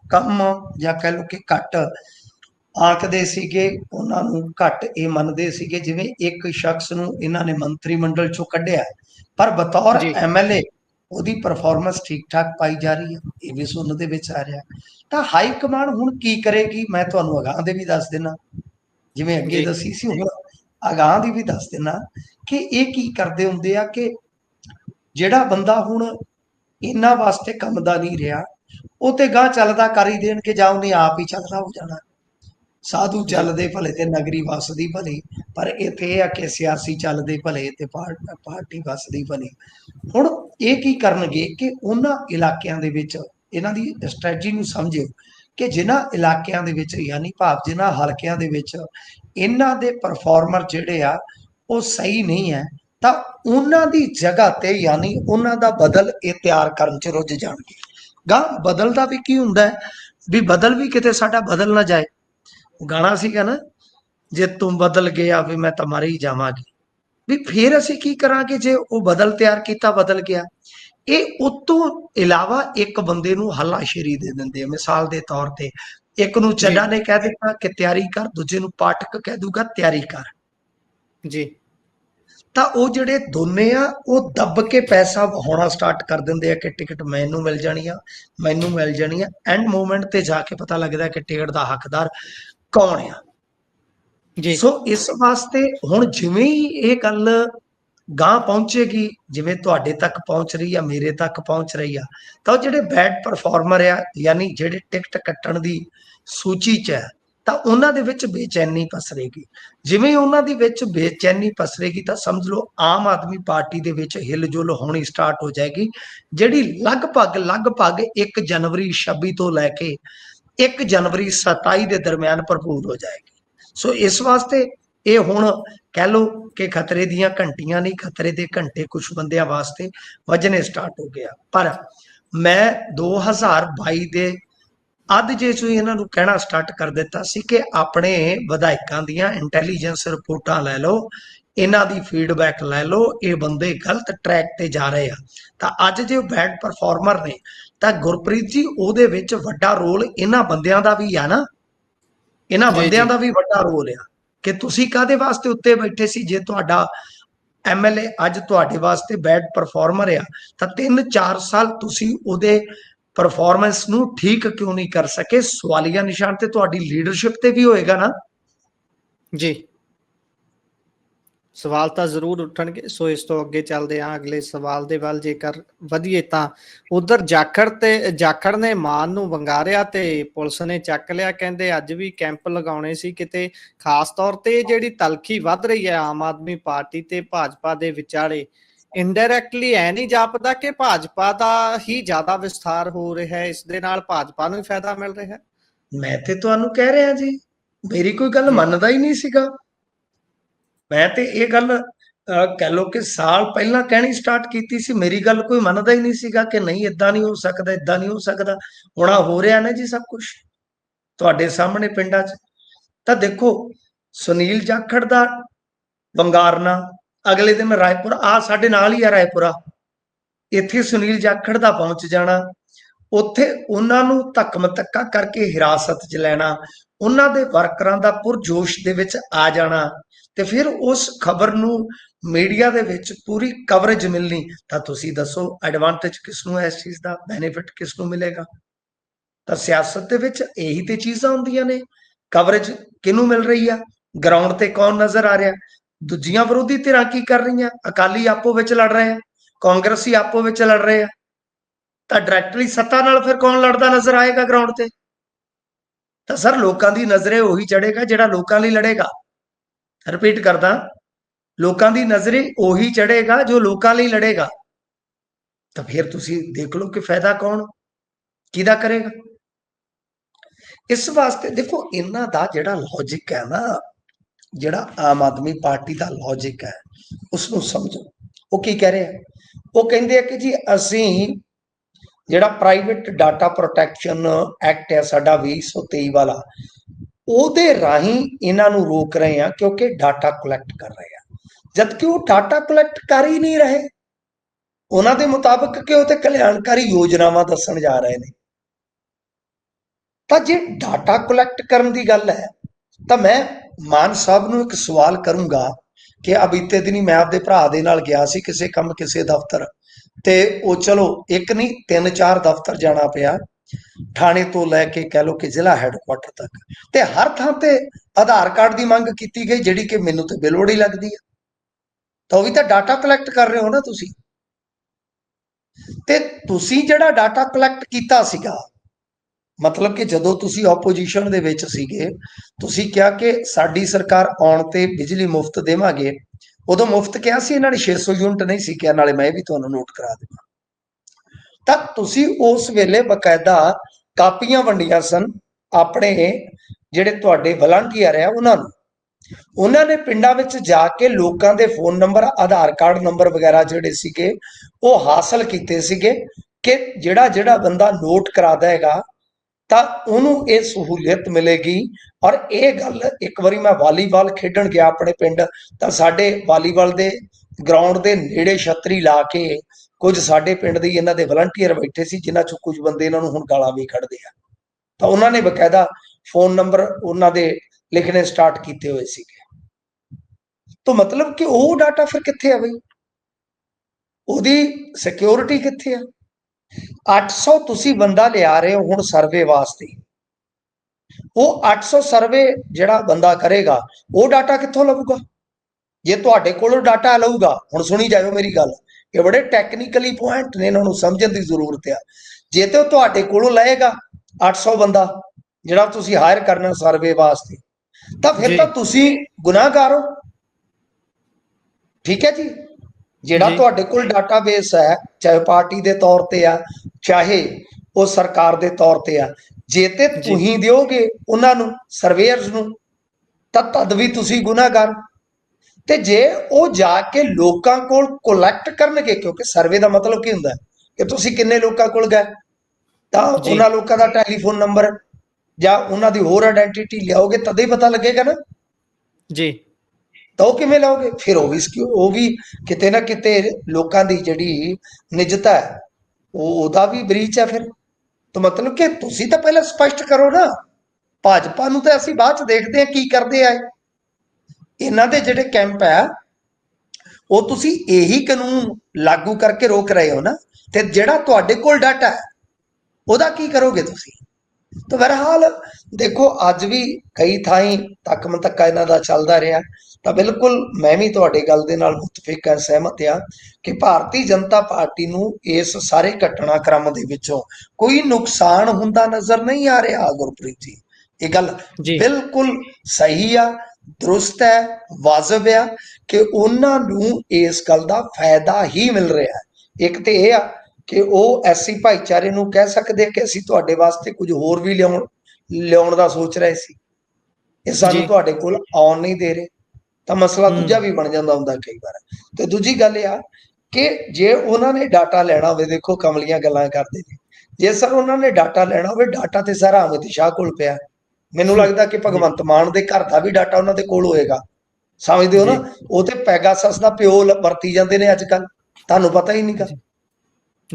ਕੰਮ ਜਾਂ ਕਹਿ ਲਓ ਕਿ ਘੱਟ ਆਖਦੇ ਸੀਗੇ ਉਹਨਾਂ ਨੂੰ ਘੱਟ ਇਹ ਮੰਨਦੇ ਸੀਗੇ ਜਿਵੇਂ ਇੱਕ ਸ਼ਖਸ ਨੂੰ ਇਹਨਾਂ ਨੇ ਮੰਤਰੀ ਮੰਡਲ ਚੋਂ ਕੱਢਿਆ ਪਰ ਬਤੌਰ। ਐਮਐਲਏ ਉਹਦੀ ਪਰਫਾਰਮੈਂਸ ਠੀਕ ਠਾਕ ਪਾਈ ਜਾ ਰਹੀ ਹੈ ਇਹ ਵੀ ਸੁਣਨ ਦੇ ਵਿੱਚ ਆ ਰਿਹਾ ਤਾਂ ਹਾਈ ਕਮਾਂਡ ਹੁਣ ਕੀ ਕਰੇਗੀ ਮੈਂ ਤੁਹਾਨੂੰ ਅਗਾਂਹ ਦੇ ਵੀ ਦੱਸ ਦੇਣਾ ਜਿਵੇਂ ਅੱਗੇ। ਦੱਸੀ ਸੀ ਹੁਣ ਅਗਾਂਹ ਦੀ ਵੀ ਦੱਸ ਦੇਣਾ ਕਿ ਇਹ ਕੀ ਕਰਦੇ ਹੁੰਦੇ ਆ ਕਿ ਜਿਹੜਾ ਬੰਦਾ ਹੁਣ ਇਹਨਾਂ ਵਾਸਤੇ ਕੰਮ ਦਾ ਨਹੀਂ ਰਿਹਾ, ਉਹ ਤੇ ਗਾਂ ਚੱਲਦਾ ਕਰ ਹੀ ਦੇਣਗੇ ਜਾਂ ਉਹਨੇ ਆਪ ਹੀ ਚੱਲਦਾ ਹੋ ਜਾਣਾ। ਸਾਧੂ ਚੱਲਦੇ ਭਲੇ ਤੇ ਨਗਰੀ ਵਸਦੀ ਭਲੀ, ਪਰ ਇੱਥੇ ਇਹ ਆ ਕਿ ਸਿਆਸੀ ਚੱਲਦੇ ਭਲੇ ਤੇ ਪਾਰ- ਪਾਰਟੀ ਵਸਦੀ ਭਲੀ। ਹੁਣ ਇਹ ਕੀ ਕਰਨਗੇ ਕਿ ਉਹਨਾਂ ਇਲਾਕਿਆਂ ਦੇ ਵਿੱਚ ਇਹਨਾਂ ਦੀ ਸਟ੍ਰੈਟਜੀ ਨੂੰ ਸਮਝਿਓ ਕਿ ਜਿਨ੍ਹਾਂ ਇਲਾਕਿਆਂ ਦੇ ਵਿੱਚ, ਯਾਨੀ ਭਾਵ ਜਿਨ੍ਹਾਂ ਹਲਕਿਆਂ ਦੇ ਵਿੱਚ ਇਹਨਾਂ ਦੇ ਪਰਫਾਰਮਰ ਜਿਹੜੇ ਆ, ਉਹ ਸਹੀ ਨਹੀਂ ਹੈ, ਤਾਂ ਉਹਨਾਂ ਦੀ ਜਗ੍ਹਾ ਤੇ ਯਾਨੀ ਉਹਨਾਂ ਦਾ ਬਦਲ ਇਹ ਤਿਆਰ ਕਰਨ ਚ ਰੁੱਝ ਜਾਣਗੇ। ਗਾ ਬਦਲ ਦਾ ਵੀ ਕੀ ਹੁੰਦਾ ਹੈ? ਵੀ ਬਦਲ ਵੀ ਕਿਤੇ ਸਾਡਾ ਬਦਲ ਨਾ ਜਾਏ। ਗਾਣਾ ਸੀਗਾ ਨਾ, ਜੇ ਤੂੰ ਬਦਲ ਗਿਆ ਵੀ ਮੈਂ ਤਾਂ ਹੀ ਜਾਵਾਂਗੀ। ਵੀ ਫੇਰ ਅਸੀਂ ਕੀ ਕਰਾਂਗੇ ਜੇ ਉਹ ਬਦਲ ਤਿਆਰ ਕੀਤਾ, ਬਦਲ ਗਿਆ? ਇਹ ਉਤੋਂ ਇਲਾਵਾ ਇੱਕ ਬੰਦੇ ਨੂੰ ਹੱਲਾਸ਼ੇਰੀ ਦੇ ਦਿੰਦੇ ਆ, ਮਿਸਾਲ ਦੇ ਤੌਰ ਤੇ। ਇੱਕ ਨੂੰ ਚੱਡਾ ਨੇ ਕਹਿ ਦਿੱਤਾ ਕਿ ਤਿਆਰੀ ਕਰ ਦੂਜੇ ਨੂੰ ਪਾਠਕ ਕਹਿ ਦੂਗਾ ਤਿਆਰੀ ਕਰ। ਜੀ। ਤਾਂ ਉਹ ਜਿਹੜੇ ਦੋਨੇ ਆ ਉਹ ਦੱਬ ਕੇ ਪੈਸਾ ਵਹਾਉਣਾ ਸਟਾਰਟ ਕਰ ਦਿੰਦੇ ਆ ਕਿ ਟਿਕਟ ਮੈਨੂੰ ਮਿਲ ਜਾਣੀ ਆ ਮੈਨੂੰ ਮਿਲ ਜਾਣੀ ਆ। ਐਂਡ ਮੂਮੈਂਟ ਤੇ ਜਾ ਕੇ ਪਤਾ ਲੱਗਦਾ ਕਿ ਟਿਕਟ ਦਾ ਹੱਕਦਾਰ ਕੌਣ ਆ। ਜੀ। ਸੋ ਇਸ ਵਾਸਤੇ ਹੁਣ ਜਿਵੇਂ ਹੀ ਇਹ ਗੱਲ ਗਾਂ ਪਹੁੰਚੇਗੀ, ਜਿਵੇਂ ਤੁਹਾਡੇ ਤੱਕ ਪਹੁੰਚ ਰਹੀ ਆ, ਮੇਰੇ ਤੱਕ ਪਹੁੰਚ ਰਹੀ ਆ, ਤਾਂ ਉਹ ਜਿਹੜੇ ਬੈਡ ਪਰਫਾਰਮਰ ਆ, ਯਾਨੀ ਜਿਹੜੇ ਟਿਕਟ ਕੱਟਣ ਦੀ ਸੂਚੀ 'ਚ ਹੈ, ਤਾਂ ਉਹਨਾਂ ਦੇ ਵਿੱਚ ਬੇਚੈਨੀ ਪਸਰੇਗੀ। ਜਿਵੇਂ ਉਹਨਾਂ ਦੇ ਵਿੱਚ ਬੇਚੈਨੀ ਪਸਰੇਗੀ, ਤਾਂ ਸਮਝ ਲਓ ਆਮ ਆਦਮੀ ਪਾਰਟੀ ਦੇ ਵਿੱਚ ਹਿਲਜੁਲ ਹੋਣੀ ਸਟਾਰਟ ਹੋ ਜਾਏਗੀ, ਜਿਹੜੀ ਲਗਭਗ ਲਗਭਗ 1 ਜਨਵਰੀ 26 ਤੋਂ ਲੈ ਕੇ 1 ਜਨਵਰੀ 27 ਦੇ ਦਰਮਿਆਨ ਭਰਪੂਰ ਹੋ ਜਾਏਗੀ। ਸੋ ਇਸ ਵਾਸਤੇ ਇਹ ਹੁਣ ਕਹਿ ਲਓ ਕਿ ਖਤਰੇ ਦੀਆਂ ਘੰਟੀਆਂ ਨਹੀਂ ਖਤਰੇ ਦੇ ਘੰਟੇ ਕੁਝ ਬੰਦਿਆਂ ਵਾਸਤੇ ਵੱਜਣੇ ਸਟਾਰਟ ਹੋ ਗਿਆ। ਪਰ ਮੈਂ 2022 ਦੇ ਅੱਧ ਜੇ ਹੀ ਇਹਨਾਂ ਨੂੰ ਕਹਿਣਾ ਸਟਾਰਟ ਕਰ ਦਿੱਤਾ ਸੀ ਕਿ ਆਪਣੇ ਵਿਧਾਇਕਾਂ ਦੀਆਂ ਇੰਟੈਲੀਜੈਂਸ ਰਿਪੋਰਟਾਂ ਲੈ ਲਓ ਇਹਨਾਂ ਦੀ ਫੀਡਬੈਕ ਲੈ ਲਓ ਇਹ ਬੰਦੇ ਗਲਤ ਟਰੈਕ ਤੇ ਜਾ ਰਹੇ ਆ। ਤਾਂ ਅੱਜ ਜੇ ਉਹ ਬੈਡ ਪਰਫਾਰਮਰ ਨੇ ਤਾਂ ਗੁਰਪ੍ਰੀਤ ਜੀ ਉਹਦੇ ਵਿੱਚ ਵੱਡਾ ਰੋਲ ਇਹਨਾਂ ਬੰਦਿਆਂ ਦਾ ਵੀ ਆ ਨਾ? ਇਹਨਾਂ ਬੰਦਿਆਂ। ਦਾ ਵੀ ਵੱਡਾ ਰੋਲ ਆ। ਕਿ ਤੁਸੀਂ ਕਾਦੇ ਵਾਸਤੇ ਉੱਤੇ ਬੈਠੇ ਸੀ? ਜੇ ਤੁਹਾਡਾ ਐਮਐਲਏ ਅੱਜ ਤੁਹਾਡੇ ਵਾਸਤੇ ਬੈਡ ਪਰਫਾਰਮਰ ਆ, ਤਾਂ 3-4 ਸਾਲ ਤੁਸੀਂ ਉਹਦੇ ਪਰਫਾਰਮੈਂਸ ਨੂੰ ਠੀਕ ਕਿਉਂ ਨਹੀਂ ਕਰ ਸਕੇ? ਸਵਾਲੀਆ ਨਿਸ਼ਾਨ ਤੇ ਤੁਹਾਡੀ ਲੀਡਰਸ਼ਿਪ ਤੇ ਵੀ ਹੋਏਗਾ ਨਾ? ਜੀ। ਸਵਾਲ ਤਾਂ ਜ਼ਰੂਰ ਉੱਠਣਗੇ, ਸੋ ਇਸ ਤੋਂ ਅੱਗੇ ਚੱਲਦੇ ਹਾਂ, ਅਗਲੇ ਸਵਾਲ ਦੇ ਵੱਲ ਜੇਕਰ ਵਧੀਏ ਤਾਂ। ਉਧਰ ਜਾਖੜ ਤੇ, ਜਾਖੜ ਨੇ ਮਾਨ ਨੂੰ ਵੰਗਾਰਿਆ ਤੇ ਪੁਲਿਸ ਨੇ ਚੱਕ ਲਿਆ, ਕਹਿੰਦੇ ਅੱਜ ਵੀ ਕੈਂਪ ਲਗਾਉਣੇ ਸੀ ਕਿਤੇ। ਖਾਸ ਤੌਰ ਤੇ ਜਿਹੜੀ ਤਲਖੀ ਵੱਧ ਰਹੀ ਹੈ ਆਮ ਆਦਮੀ ਪਾਰਟੀ ਤੇ ਭਾਜਪਾ ਦੇ ਵਿਚਾਲੇ ਇਨਡਾਇਰੈਕਟਲੀ ਐ ਨਹੀਂ ਜਾਪਦਾ ਕਿ ਭਾਜਪਾ ਦਾ ਹੀ ਜ਼ਿਆਦਾ ਵਿਸਥਾਰ ਹੋ ਰਿਹਾ ਹੈ, ਇਸ ਦੇ ਨਾਲ ਭਾਜਪਾ ਨੂੰ ਹੀ ਫਾਇਦਾ ਮਿਲ ਰਿਹਾ ਹੈ? ਮੈਂ ਤੇ ਤੁਹਾਨੂੰ ਕਹਿ ਰਿਹਾ ਜੀ, ਮੇਰੀ ਕੋਈ ਗੱਲ ਮੰਨਦਾ ਹੀ ਨਹੀਂ ਸੀਗਾ। ਮੈਂ ਤੇ ਇਹ ਗੱਲ ਅਹ, ਕਹਿ ਲੋ ਕਿ ਸਾਲ ਪਹਿਲਾਂ ਕਹਿਣੀ ਸਟਾਰਟ ਕੀਤੀ ਸੀ ਮੇਰੀ ਗੱਲ ਕੋਈ ਮੰਨਦਾ ਹੀ ਨਹੀਂ ਸੀਗਾ ਕਿ ਨਹੀਂ ਇਦਾਂ ਨਹੀਂ ਹੋ ਸਕਦਾ ਇਦਾਂ ਨਹੀਂ ਹੋ ਸਕਦਾ। ਹੁਣ ਹੋ ਰਿਹਾ ਨਾ ਜੀ ਸਭ ਕੁਝ ਤੁਹਾਡੇ ਸਾਹਮਣੇ ਪਿੰਡਾਂ 'ਚ। ਤਾਂ ਦੇਖੋ ਸੁਨੀਲ ਜਾਖੜ ਦਾ ਬੰਗਾਰਨਾ ਅਗਲੇ ਦਿਨ ਰਾਏਪੁਰ ਆ ਸਾਡੇ ਨਾਲ ਹੀ ਆ ਰਾਏਪੁਰਾ। ਇੱਥੇ ਸੁਨੀਲ ਜਾਖੜ ਦਾ ਪਹੁੰਚ ਜਾਣਾ ਉੱਥੇ ਉਹਨਾਂ ਨੂੰ ਧੱਕ ਧੱਕਾ ਕਰਕੇ ਹਿਰਾਸਤ 'ਚ ਲੈਣਾ, ਉਹਨਾਂ ਦੇ ਵਰਕਰਾਂ ਦਾ ਪੁਰਜੋਸ਼ ਦੇ ਵਿੱਚ ਆ ਜਾਣਾ ਤੇ ਫਿਰ ਉਸ ਖਬਰ ਨੂੰ ਮੀਡੀਆ ਦੇ ਵਿੱਚ ਪੂਰੀ ਕਵਰੇਜ ਮਿਲਣੀ ਤਾਂ ਤੁਸੀਂ ਦੱਸੋ ਐਡਵਾਂਟੇਜ ਕਿਸ ਨੂੰ ਹੈ ਇਸ ਚੀਜ਼ ਦਾ ਬੈਨੀਫਿਟ ਕਿਸ ਨੂੰ ਮਿਲੇਗਾ? ਤਾਂ ਸਿਆਸਤ ਦੇ ਵਿੱਚ ਇਹੀ ਤੇ ਚੀਜ਼ਾਂ ਹੁੰਦੀਆਂ ਨੇ ਕਵਰੇਜ ਕਿਹਨੂੰ ਮਿਲ ਰਹੀ ਆ? ਗਰਾਊਂਡ ਤੇ ਕੌਣ ਨਜ਼ਰ ਆ ਰਿਹਾ? ਦੂਜੀਆਂ ਵਿਰੋਧੀ ਧਿਰਾਂ ਕੀ ਕਰ ਰਹੀਆਂ? ਅਕਾਲੀ ਆਪੋ ਵਿੱਚ ਲੜ ਰਹੇ ਆ, ਕਾਂਗਰਸੀ ਆਪੋ ਵਿੱਚ ਲੜ ਰਹੇ ਆ। ਤਾਂ ਡਾਇਰੈਕਟਲੀ ਸੱਤਾ ਨਾਲ ਫਿਰ ਕੌਣ ਲੜਦਾ ਨਜ਼ਰ ਆਏਗਾ ਗਰਾਊਂਡ ਤੇ? ਤਾਂ ਸਰ ਲੋਕਾਂ ਦੀ ਨਜ਼ਰੇ ਉਹੀ ਚੜੇਗਾ ਜਿਹੜਾ ਲੋਕਾਂ ਲਈ ਲੜੇਗਾ। ਰਿਪੀਟ ਕਰਦਾ, ਲੋਕਾਂ ਦੀ ਨਜ਼ਰੇ ਉਹੀ ਚੜੇਗਾ ਜੋ ਲੋਕਾਂ ਲਈ ਲੜੇਗਾ। ਤਾਂ ਫਿਰ ਤੁਸੀਂ ਦੇਖ ਲਓ ਕਿ ਫਾਇਦਾ ਕੌਣ, ਕਿਹਦਾ ਕਰੇਗਾ? ਇਸ ਵਾਸਤੇ ਦੇਖੋ, ਇਹਨਾਂ ਦਾ ਜਿਹੜਾ ਲੌਜੀਕ ਹੈ ਨਾ, ਜਿਹੜਾ ਆਮ ਆਦਮੀ ਪਾਰਟੀ ਦਾ ਲੌਜੀਕ ਹੈ ਉਸ ਨੂੰ ਸਮਝੋ। ਉਹ ਕੀ ਕਹਿ ਰਹੇ? ਆ ਉਹ ਕਹਿੰਦੇ ਆ ਕਿ ਜੀ ਅਸੀਂ ਜਿਹੜਾ ਪ੍ਰਾਈਵੇਟ ਡਾਟਾ ਪ੍ਰੋਟੈਕਸ਼ਨ ਐਕਟ ਹੈ ਸਾਡਾ 2023 ਵਾਲਾ, ਉਹਦੇ ਰਾਹੀਂ ਇਹਨਾਂ ਨੂੰ ਰੋਕ ਰਹੇ ਆ ਕਿਉਂਕਿ ਡਾਟਾ ਕਲੈਕਟ ਕਰ ਰਹੇ ਆ ਜਦ ਉਹ ਡਾਟਾ ਕਲੈਕਟ ਕਰ ਹੀ ਨਹੀਂ ਰਹੇ, ਉਹਨਾਂ ਦੇ ਮੁਤਾਬਕ ਕਿ ਉਹ ਤੇ ਕਲਿਆਣਕਾਰੀ ਯੋਜਨਾਵਾਂ ਦੱਸਣ ਜਾ ਰਹੇ ਨੇ। ਤਾਂ ਜੇ ਡਾਟਾ ਕਲੈਕਟ ਕਰਨ ਦੀ ਗੱਲ ਹੈ, ਤਾਂ ਮੈਂ ਮਾਨ ਸਾਹਿਬ ਨੂੰ ਇੱਕ ਸਵਾਲ ਕਰੂੰਗਾ ਕਿ ਅਬੀਤੇ ਦਿਨੀ ਮੈਂ ਆਪਦੇ ਭਰਾ ਦੇ ਨਾਲ ਗਿਆ ਸੀ ਕਿਸੇ ਕੰਮ, ਕਿਸੇ ਦਫ਼ਤਰ। ਤੇ ਉਹ ਚਲੋ ਇੱਕ ਨਹੀਂ, ਤਿੰਨ ਚਾਰ ਦਫ਼ਤਰ ਜਾਣਾ ਪਿਆ। ਥਾਣੇ ਤੋਂ ਲੈ ਕੇ ਕਹਿ ਲਓ ਕਿ ਜ਼ਿਲ੍ਹਾ ਹੈੱਡਕੁਆਟਰ ਤੱਕ। ਤੇ ਹਰ ਥਾਂ ਤੇ ਆਧਾਰ ਕਾਰਡ ਦੀ ਮੰਗ ਕੀਤੀ ਗਈ, ਜਿਹੜੀ ਕਿ ਮੈਨੂੰ ਤੇ ਬਿਲੋੜ ਲੱਗਦੀ ਹੈ ਤਾਂ ਉਹ ਵੀ ਤਾਂ ਡਾਟਾ ਕਲੈਕਟ ਕਰ ਰਹੇ ਹੋ ਨਾ ਤੁਸੀਂ। ਤੇ ਤੁਸੀਂ ਜਿਹੜਾ ਡਾਟਾ ਕਲੈਕਟ ਕੀਤਾ ਸੀਗਾ, ਮਤਲਬ ਕਿ ਜਦੋਂ ਤੁਸੀਂ ਆਪੋਜੀਸ਼ਨ ਦੇ ਵਿੱਚ ਸੀਗੇ, ਤੁਸੀਂ ਕਿਹਾ ਕਿ ਸਾਡੀ ਸਰਕਾਰ ਆਉਣ ਤੇ ਬਿਜਲੀ ਮੁਫਤ ਦੇਵਾਂਗੇ। ਉਦੋਂ ਮੁਫਤ ਕਿਹਾ ਸੀ, ਇਹਨਾਂ ਨੇ 600 ਯੂਨਿਟ ਨਹੀਂ ਸੀ ਕਿਹਾ, ਨਾਲੇ ਮੈਂ ਵੀ ਤੁਹਾਨੂੰ ਨੋਟ ਕਰਾ ਦੇਵਾਂ। ਤਾਂ ਤੁਸੀਂ ਉਸ ਵੇਲੇ ਬਕਾਇਦਾ ਕਾਪੀਆਂ ਵੰਡੀਆਂ ਸਨ, ਆਪਣੇ ਜਿਹੜੇ ਤੁਹਾਡੇ ਵਲੰਟੀਅਰ ਆ ਉਹਨਾਂ ਨੂੰ। ਉਹਨਾਂ ਨੇ ਪਿੰਡਾਂ ਵਿੱਚ ਜਾ ਕੇ ਲੋਕਾਂ ਦੇ phone number Aadhaar card number ਵਗੈਰਾ ਜਿਹੜੇ ਸੀਗੇ, ਉਹ ਹਾਸਲ ਕੀਤੇ ਸੀਗੇ ਕਿ ਜਿਹੜਾ ਜਿਹੜਾ ਬੰਦਾ ਨੋਟ ਕਰਾਦਾ ਹੈਗਾ ਤਾਂ ਉਹਨੂੰ ਇਹ ਸਹੂਲੀਅਤ ਮਿਲੇਗੀ। ਔਰ ਇਹ ਗੱਲ ਇੱਕ ਵਾਰੀ ਮੈਂ ਵਾਲੀਬਾਲ ਖੇਡਣ ਗਿਆ ਆਪਣੇ ਪਿੰਡ, ਤਾਂ ਸਾਡੇ ਵਾਲੀਬਾਲ ਦੇ ਗਰਾਊਂਡ ਦੇ ਨੇੜੇ ਛਤਰੀ ਲਾ ਕੇ ਕੁਝ ਸਾਡੇ ਪਿੰਡ ਦੇ ਇਹਨਾਂ ਦੇ ਵਲੰਟੀਅਰ ਬੈਠੇ ਸੀ, ਜਿਨ੍ਹਾਂ ਚੋਂ ਕੁਝ ਬੰਦੇ ਇਹਨਾਂ ਨੂੰ ਹੁਣ ਗਾਲਾਂ ਵੀ ਕੱਢਦੇ ਆ। ਤਾਂ ਉਹਨਾਂ ਨੇ ਬਕਾਇਦਾ ਫੋਨ ਨੰਬਰ ਉਹਨਾਂ ਦੇ ਲਿਖਣੇ ਸਟਾਰਟ ਕੀਤੇ ਹੋਏ ਸੀਗੇ। ਤਾਂ ਮਤਲਬ ਕਿ ਉਹ ਡਾਟਾ ਫਿਰ ਕਿੱਥੇ ਆ ਬਈ? ਉਹਦੀ ਸਿਕਿਉਰਿਟੀ ਕਿੱਥੇ ਆ? 800 ਤੁਸੀਂ ਬੰਦਾ ਲਿਆ ਰਹੇ ਹੋ ਹੁਣ ਸਰਵੇ ਵਾਸਤੇ। ਉਹ 800 ਸਰਵੇ ਜਿਹੜਾ ਬੰਦਾ ਕਰੇਗਾ ਉਹ ਡਾਟਾ ਕਿੱਥੋਂ ਲਊਗਾ? ਜੇ ਤੁਹਾਡੇ ਕੋਲੋਂ ਡਾਟਾ ਲਊਗਾ ਹੁਣ ਸੁਣੀ ਜਾਇਓ ਮੇਰੀ ਗੱਲ ਇਹ ਬੜੇ ਟੈਕਨੀਕਲੀ ਪੁਆਇੰਟ ਨੇ ਇਹਨਾਂ ਨੂੰ ਸਮਝਣ ਦੀ ਜ਼ਰੂਰਤ ਆ। ਜੇ ਤੇ ਉਹ ਤੁਹਾਡੇ ਕੋਲੋਂ ਲਏਗਾ 800 ਬੰਦਾ ਜਿਹੜਾ ਤੁਸੀਂ ਹਾਇਰ ਕਰਨਾ ਸਰਵੇ ਵਾਸਤੇ ਤਾਂ ਫਿਰ। ਤਾਂ ਤੁਸੀਂ ਗੁਨਾਹਗਾਰ ਹੋ। ਠੀਕ ਹੈ ਜੀ? ਜਿਹੜਾ। ਤੁਹਾਡੇ ਕੋਲ ਡਾਟਾਬੇਸ ਹੈ ਚਾਹੇ ਪਾਰਟੀ ਦੇ ਤੌਰ ਤੇ ਆ ਚਾਹੇ ਉਹ ਸਰਕਾਰ ਦੇ ਤੌਰ ਤੇ ਆ ਜੇ ਤੇ। ਤੁਸੀਂ ਦਿਓਗੇ ਉਹਨਾਂ ਨੂੰ ਸਰਵੇਅਰਸ ਨੂੰ ਤਾਂ ਤਦ ਵੀ ਤੁਸੀਂ ਗੁਨਾਹਗਾਰ ਤੇ ਜੇ ਉਹ ਜਾ ਕੇ ਲੋਕਾਂ ਕੋਲ ਕਲੈਕਟ ਕਰਨਗੇ ਕਿਉਂਕਿ ਸਰਵੇ ਦਾ ਮਤਲਬ ਕੀ ਹੁੰਦਾ? ਕਿ ਤੁਸੀਂ ਕਿੰਨੇ ਲੋਕਾਂ ਕੋਲ ਗਏ ਤਾਂ। ਉਹਨਾਂ ਲੋਕਾਂ ਦਾ ਟੈਲੀਫੋਨ ਨੰਬਰ ਜਾਂ ਉਹਨਾਂ ਦੀ ਹੋਰ ਆਇਡੈਂਟੀਟੀ ਲਿਆਓਗੇ ਤਦ ਹੀ ਪਤਾ ਲੱਗੇਗਾ ਨਾ ਜੀ ਤਾਂ ਉਹ ਕਿਵੇਂ ਲਓਗੇ? ਫਿਰ ਉਹ ਵੀ ਉਹ ਵੀ ਕਿਤੇ ਨਾ ਕਿਤੇ ਲੋਕਾਂ ਦੀ ਜਿਹੜੀ ਨਿਜਤਾ ਹੈ, ਉਹ ਉਹਦਾ ਵੀ ਬ੍ਰੀਚ ਹੈ ਫਿਰ। ਤਾਂ ਮਤਲਬ ਕਿ ਤੁਸੀਂ ਤਾਂ ਪਹਿਲਾਂ ਸਪਸ਼ਟ ਕਰੋ ਨਾ। ਭਾਜਪਾ ਨੂੰ ਤਾਂ ਅਸੀਂ ਬਾਅਦ ਚ ਦੇਖਦੇ ਹਾਂ ਕੀ ਕਰਦੇ ਆ ਇਹਨਾਂ ਦੇ ਜਿਹੜੇ ਕੈਂਪ ਹੈ, ਉਹ ਤੁਸੀਂ ਇਹੀ ਕਾਨੂੰਨ ਲਾਗੂ ਕਰਕੇ ਰੋਕ ਰਹੇ ਹੋ ਨਾ। ਤੇ ਜਿਹੜਾ ਤੁਹਾਡੇ ਕੋਲ ਡਾਟਾ ਹੈ, ਉਹਦਾ ਕੀ ਕਰੋਗੇ ਤੁਸੀਂ? ਤਾਂ ਬਹਰਹਾਲ ਦੇਖੋ ਅੱਜ ਵੀ ਕਈ ਥਾਈਂ ਤੱਕ ਮਤੱਕਾ ਇਹਨਾਂ ਦਾ ਚੱਲਦਾ ਰਿਹਾ। ਤਾਂ ਬਿਲਕੁਲ ਮੈਂ ਵੀ ਤੁਹਾਡੇ ਗੱਲ ਦੇ ਨਾਲ ਮੁਤਫਿਕ ਹਾਂ ਸਹਿਮਤ ਹਾਂ ਕਿ ਭਾਰਤੀ ਜਨਤਾ ਪਾਰਟੀ ਨੂੰ ਇਸ ਸਾਰੇ ਘਟਨਾਕ੍ਰਮ ਦੇ ਵਿੱਚੋਂ ਕੋਈ ਨੁਕਸਾਨ ਹੁੰਦਾ ਨਜ਼ਰ ਨਹੀਂ ਆ ਰਿਹਾ ਗੁਰਪ੍ਰੀਤ ਜੀ। ਇਹ ਗੱਲ। ਬਿਲਕੁਲ ਸਹੀ ਆ ਦਰੁਸਤ ਹੈ ਵਾਜਬ ਆ ਕਿ ਉਹਨਾਂ ਨੂੰ ਇਸ ਗੱਲ ਦਾ ਫਾਇਦਾ ਹੀ ਮਿਲ ਰਿਹਾ ਹੈ। ਇੱਕ ਤੇ ਇਹ ਆ ਕਿ ਉਹ ਐਸੀ ਭਾਈਚਾਰੇ ਨੂੰ ਕਹਿ ਸਕਦੇ ਕਿ ਅਸੀਂ ਤੁਹਾਡੇ ਵਾਸਤੇ ਕੁਝ ਹੋਰ ਵੀ ਲਿਆਉਣ ਲਿਆਉਣ ਦਾ ਸੋਚ ਰਹੇ ਸੀ। ਇਹ ਸਾਨੂੰ। ਤੁਹਾਡੇ ਕੋਲ ਆਉਣ ਨਹੀਂ ਦੇ ਰਹੇ। ਤਾਂ ਮਸਲਾ। ਦੂਜਾ ਵੀ ਬਣ ਜਾਂਦਾ ਹੁੰਦਾ ਕਈ ਵਾਰ। ਤੇ ਦੂਜੀ ਗੱਲ ਇਹ ਆ ਕਿ ਜੇ ਉਹਨਾਂ ਨੇ ਡਾਟਾ ਲੈਣਾ ਹੋਵੇ ਦੇਖੋ ਕਮਲੀਆਂ ਗੱਲਾਂ ਕਰਦੇ ਨੇ। ਜੇ ਸਰ ਉਹਨਾਂ ਨੇ ਡਾਟਾ ਲੈਣਾ ਹੋਵੇ ਡਾਟਾ ਤੇ ਸਾਰਾ ਅਮਿਤ ਸ਼ਾਹ ਕੋਲ ਪਿਆ। ਮੈਨੂੰ ਲੱਗਦਾ ਕਿ ਭਗਵੰਤ ਮਾਨ ਦੇ ਘਰ ਦਾ ਵੀ ਡਾਟਾ ਉਹਨਾਂ ਦੇ ਕੋਲ ਹੋਏਗਾ। ਸਮਝਦੇ ਹੋ ਨਾ? ਉਹ ਤੇ ਪੈਗਾਸਸ ਦਾ ਪਿਓ ਵਰਤੀ ਜਾਂਦੇ ਨੇ ਅੱਜ ਕੱਲ ਤੁਹਾਨੂੰ ਪਤਾ ਹੀ ਨਹੀਂਗਾ ਜੀ।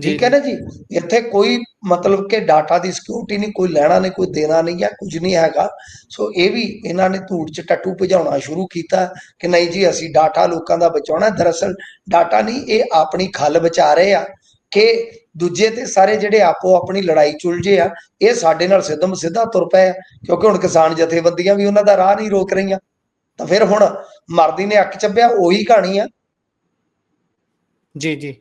ਠੀਕ ਹੈ ਨਾ ਜੀ? ਇੱਥੇ ਕੋਈ ਮਤਲਬ ਕਿ ਡਾਟਾ ਦੀ ਸਿਕਿਉਰਿਟੀ ਨਹੀਂ ਕੋਈ ਲੈਣਾ ਨਹੀਂ ਕੋਈ ਦੇਣਾ ਨਹੀਂ ਹੈ ਕੁਝ ਨਹੀਂ ਹੈਗਾ। ਸੋ ਇਹ ਵੀ ਇਹਨਾਂ ਨੇ ਧੂੜ ਚ ਟੱਟੂ ਭਜਾਉਣਾ ਸ਼ੁਰੂ ਕੀਤਾ ਕਿ ਨਹੀਂ ਜੀ ਅਸੀਂ ਡਾਟਾ ਲੋਕਾਂ ਦਾ ਬਚਾਉਣਾ। ਦਰਅਸਲ ਡਾਟਾ ਨਹੀਂ ਇਹ ਆਪਣੀ ਖੱਲ ਬਚਾ ਰਹੇ ਆ ਕਿ ਦੂਜੇ ਤੇ ਸਾਰੇ ਜਿਹੜੇ ਆਪੋ ਆਪਣੀ ਲੜਾਈ ਚੁਲਝੇ ਆ ਇਹ ਸਾਡੇ ਨਾਲ ਸਿੱਧਮ ਸਿੱਧਾ ਤੁਰ ਪਏ ਆ। ਕਿਉਂਕਿ ਹੁਣ ਕਿਸਾਨ ਜਥੇਬੰਦੀਆਂ ਵੀ ਉਹਨਾਂ ਦਾ ਰਾਹ ਨਹੀਂ ਰੋਕ ਰਹੀਆਂ। ਤਾਂ ਫਿਰ ਹੁਣ ਮਰਦੀ ਨੇ ਅੱਖ ਚੱਬਿਆ ਉਹੀ ਕਹਾਣੀ ਆ। ਜੀ ਜੀ।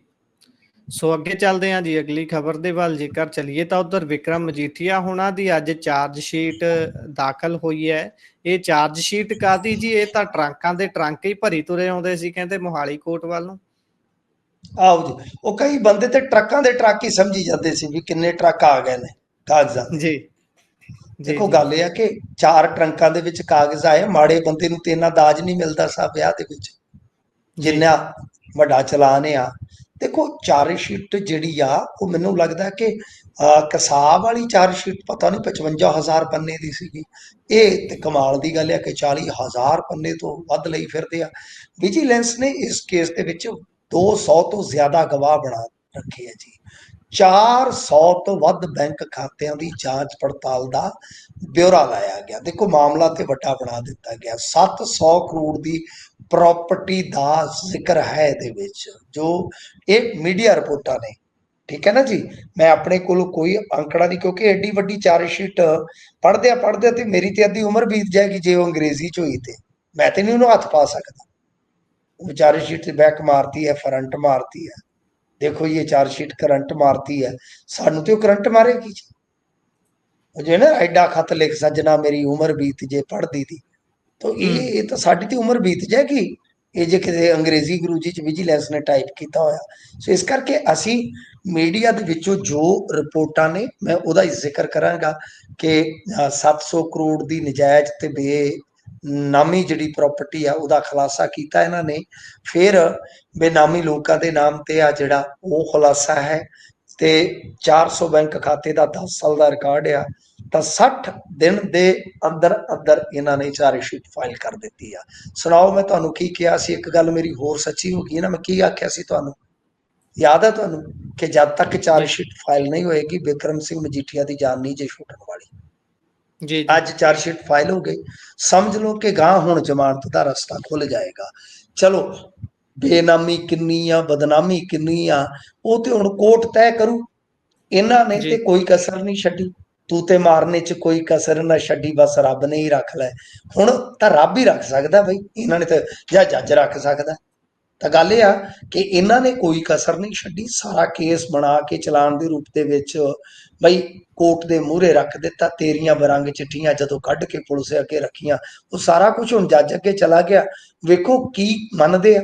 ਸੋ ਅੱਗੇ ਚੱਲਦੇ ਹਾਂ ਜੀ ਅਗਲੀ ਖਬਰ ਦੇ ਵੱਲ। ਜੇਕਰ ਚਲੀਏ ਤਾਂ ਉਧਰ ਵਿਕਰਮ ਮਜੀਠੀਆ ਹੁਣਾਂ ਦੀ ਅੱਜ ਚਾਰਜ ਸ਼ੀਟ ਦਾਖਲ ਹੋਈ ਹੈ। ਇਹ ਚਾਰਜ ਸ਼ੀਟ ਕਾਦੀ ਜੀ? ਇਹ ਤਾਂ ਟਰੰਕਾਂ ਦੇ ਟਰੰਕ ਹੀ ਭਰੀ ਤੁਰੇ ਆਉਂਦੇ ਸੀ ਕਹਿੰਦੇ ਮੋਹਾਲੀ ਕੋਰਟ ਵੱਲ। ਨੂੰ ਆਓ ਜੀ ਉਹ ਕਈ ਬੰਦੇ ਤੇ ਟਰੱਕਾਂ ਦੇ ਟਰੱਕ ਹੀ ਸਮਝੀ ਜਾਂਦੇ ਸੀ ਵੀ ਕਿੰਨੇ ਟਰੱਕ ਆ ਗਏ ਨੇ ਕਾਗਜ਼ਾਂ। ਜੀ। ਦੇਖੋ ਗੱਲ ਇਹ ਆ ਕਿ ਚਾਰ ਟਰੰਕਾਂ ਦੇ ਵਿੱਚ ਕਾਗਜ਼ ਆਏ ਮਾੜੇ ਬੰਦੇ ਨੂੰ ਤੇ ਇੰਨਾ ਦਾਜ ਨਹੀਂ ਮਿਲਦਾ ਸਾ ਵਿਆਹ ਦੇ ਵਿੱਚ। ਜਿੰਨਾ ਵੱਡਾ ਚਲਾਨ ਆ ਦੇਖੋ ਚਾਰ ਸ਼ੀਟ ਜਿਹੜੀ ਆ ਉਹ ਮੈਨੂੰ ਲੱਗਦਾ ਕਿ ਅਹ, ਕਸਾਬ ਵਾਲੀ ਚਾਰ ਸ਼ੀਟ ਪਤਾ ਨਹੀਂ 55000 ਪੰਨੇ ਦੀ ਸੀਗੀ। ਇਹ ਤੇ ਕਮਾਲ ਦੀ ਗੱਲ ਹੈ ਕਿ 40000 ਪੰਨੇ ਤੋਂ ਵੱਧ ਲਈ ਫਿਰਦੇ ਆ। ਵਿਜੀਲੈਂਸ ਨੇ ਇਸ ਕੇਸ ਦੇ ਵਿੱਚ 200 ਤੋਂ ਜ਼ਿਆਦਾ ਗਵਾਹ ਬਣਾ ਰੱਖੇ ਆ ਜੀ। 400 ਤੋਂ ਵੱਧ ਬੈਂਕ ਖਾਤਿਆਂ ਦੀ ਜਾਂਚ ਪੜਤਾਲ ਦਾ ਬਿਊਰਾ ਲਾਇਆ ਗਿਆ। ਦੇਖੋ ਮਾਮਲਾ ਤੇ ਵੱਡਾ ਬਣਾ ਦਿੱਤਾ ਗਿਆ। 700 ਕਰੋੜ ਦੀ ਪ੍ਰਾਪਰਟੀ ਦਾ ਜ਼ਿਕਰ ਹੈ ਇਹਦੇ ਵਿੱਚ, ਜੋ ਇਹ ਮੀਡੀਆ ਰਿਪੋਰਟਾਂ ਨੇ। ਠੀਕ ਹੈ ਨਾ ਜੀ? ਮੈਂ ਆਪਣੇ ਕੋਲ ਕੋਈ ਅੰਕੜਾ ਨਹੀਂ, ਕਿਉਂਕਿ ਐਡੀ ਵੱਡੀ ਚਾਰਜ ਸ਼ੀਟ ਪੜ੍ਹਦਿਆਂ ਪੜ੍ਹਦਿਆਂ ਤੇ ਮੇਰੀ ਤੇ ਅੱਧੀ ਉਮਰ ਬੀਤ ਜਾਏਗੀ ਜੇ ਉਹ ਅੰਗਰੇਜ਼ੀ ਚ ਹੋਈ ਤੇ। ਮੈਂ ਤੇ ਨਹੀਂ ਉਹਨੂੰ ਹੱਥ ਪਾ ਸਕਦਾ। ਉਹ ਚਾਰਜ ਸ਼ੀਟ ਤੇ ਬੈਕ ਮਾਰਤੀ ਹੈ ਫਰੰਟ ਮਾਰਤੀ ਹੈ। ਦੇਖੋ ਇਹ ਚਾਰਜ ਸ਼ੀਟ ਕਰੰਟ ਮਾਰਤੀ ਹੈ। ਸਾਨੂੰ ਤੇ ਉਹ ਕਰੰਟ ਮਾਰੇਗੀ ਜੀ। ਉਹ ਜੇ ਨਾ ਐਡਾ ਖਤ ਲਿਖ ਸੱਜਣਾ, ਮੇਰੀ ਉਮਰ ਬੀਤ ਜੇ, ਪੜ੍ਹਦੀ ਦੀ। ਤਾਂ ਇਹ ਇਹ ਤਾਂ ਸਾਡੀ ਤੇ ਉਮਰ ਬੀਤ ਜਾਏਗੀ। ਇਹ ਜੇ ਕਿਤੇ ਅੰਗਰੇਜ਼ੀ ਗੁਰੂ ਜੀ ਚ ਵਿਜੀਲੈਂਸ ਨੇ ਟਾਈਪ ਕੀਤਾ ਹੋਇਆ। ਸੋ ਇਸ ਕਰਕੇ ਅਸੀਂ ਮੀਡੀਆ ਦੇ ਵਿੱਚੋਂ ਜੋ ਰਿਪੋਰਟਾਂ ਨੇ ਮੈਂ ਉਹਦਾ ਹੀ ਜ਼ਿਕਰ ਕਰਾਂਗਾ ਕਿ ਅ, 700 ਕਰੋੜ ਦੀ ਨਜਾਇਜ਼ ਤੇ ਬੇ ਨਾਮੀ ਜਿਹੜੀ ਪ੍ਰਾਪਰਟੀ ਆ ਉਹਦਾ ਖੁਲਾਸਾ ਕੀਤਾ ਇਹਨਾਂ ਨੇ। ਫਿਰ ਬੇਨਾਮੀ ਲੋਕਾਂ ਦੇ ਨਾਮ ਤੇ ਆ ਜਿਹੜਾ ਉਹ ਖੁਲਾਸਾ ਹੈ ਤੇ 400 ਬੈਂਕ ਖਾਤੇ ਦਾ 10 ਸਾਲ ਦਾ ਰਿਕਾਰਡ ਆ। ਤਾਂ 60 ਦਿਨ ਦੇ ਅੰਦਰ ਅੰਦਰ ਇਹਨਾਂ ਨੇ ਚਾਰਜ ਸ਼ੀਟ ਫਾਈਲ ਕਰ ਦਿੱਤੀ ਆ। ਸੁਣਾਓ ਮੈਂ ਤੁਹਾਨੂੰ ਕੀ ਕਿਹਾ ਸੀ? ਇੱਕ ਗੱਲ ਮੇਰੀ ਹੋਰ ਸੱਚੀ ਹੋ ਗਈ ਨਾ ਮੈਂ ਕੀ ਆਖਿਆ ਸੀ ਤੁਹਾਨੂੰ? ਯਾਦ ਹੈ ਤੁਹਾਨੂੰ ਕਿ ਜਦ ਤੱਕ ਚਾਰਜ ਸ਼ੀਟ ਫਾਈਲ ਨਹੀਂ ਹੋਏਗੀ ਬਿਕਰਮ ਸਿੰਘ ਮਜੀਠੀਆ ਦੀ ਜਾਨ ਨਹੀਂ ਜੇ ਛੁੱਟਣ ਵਾਲੀ। ਜੀ ਅੱਜ ਚਾਰਜ ਸ਼ੀਟ ਫਾਈਲ ਹੋ ਗਈ। ਸਮਝ ਲਓ ਕਿ ਗਾਂ ਹੁਣ ਜ਼ਮਾਨਤ ਦਾ ਰਸਤਾ ਖੁੱਲ ਜਾਏਗਾ। ਚਲੋ ਬੇਨਾਮੀ ਕਿੰਨੀ ਆ ਬਦਨਾਮੀ ਕਿੰਨੀ ਆ ਉਹ ਤੇ ਹੁਣ ਕੋਰਟ ਤੈਅ ਕਰੂ। ਇਹਨਾਂ ਨੇ। ਤੇ ਕੋਈ ਕਸਰ ਨਹੀਂ ਛੱਡੀ। ਤੂੰ ਤੇ ਮਾਰਨੇ ਚ ਕੋਈ ਕਸਰ ਨਾ ਛੱਡੀ ਬਸ ਰੱਬ ਨੇ ਹੀ ਰੱਖ ਲੈ। ਹੁਣ ਤਾਂ ਰੱਬ ਹੀ ਰੱਖ ਸਕਦਾ ਬਈ ਇਹਨਾਂ ਨੇ ਤਾਂ ਜਾਂ ਜੱਜ ਰੱਖ ਸਕਦਾ। ਤਾਂ ਗੱਲ ਇਹ ਆ ਕਿ ਇਹਨਾਂ ਨੇ ਕੋਈ ਕਸਰ ਨਹੀਂ ਛੱਡੀ ਸਾਰਾ ਕੇਸ ਬਣਾ ਕੇ ਚਲਾਨ ਦੇ ਰੂਪ ਦੇ ਵਿੱਚ ਬਈ ਕੋਰਟ ਦੇ ਮੂਹਰੇ ਰੱਖ ਦਿੱਤਾ ਤੇਰੀਆਂ ਬਰੰਗ ਚਿੱਠੀਆਂ ਜਦੋਂ ਕੱਢ ਕੇ ਪੁਲਿਸ ਅੱਗੇ ਰੱਖੀਆਂ ਉਹ ਸਾਰਾ ਕੁਝ ਹੁਣ ਜੱਜ ਅੱਗੇ ਚਲਾ ਗਿਆ। ਵੇਖੋ ਕੀ ਮੰਨਦੇ ਆ।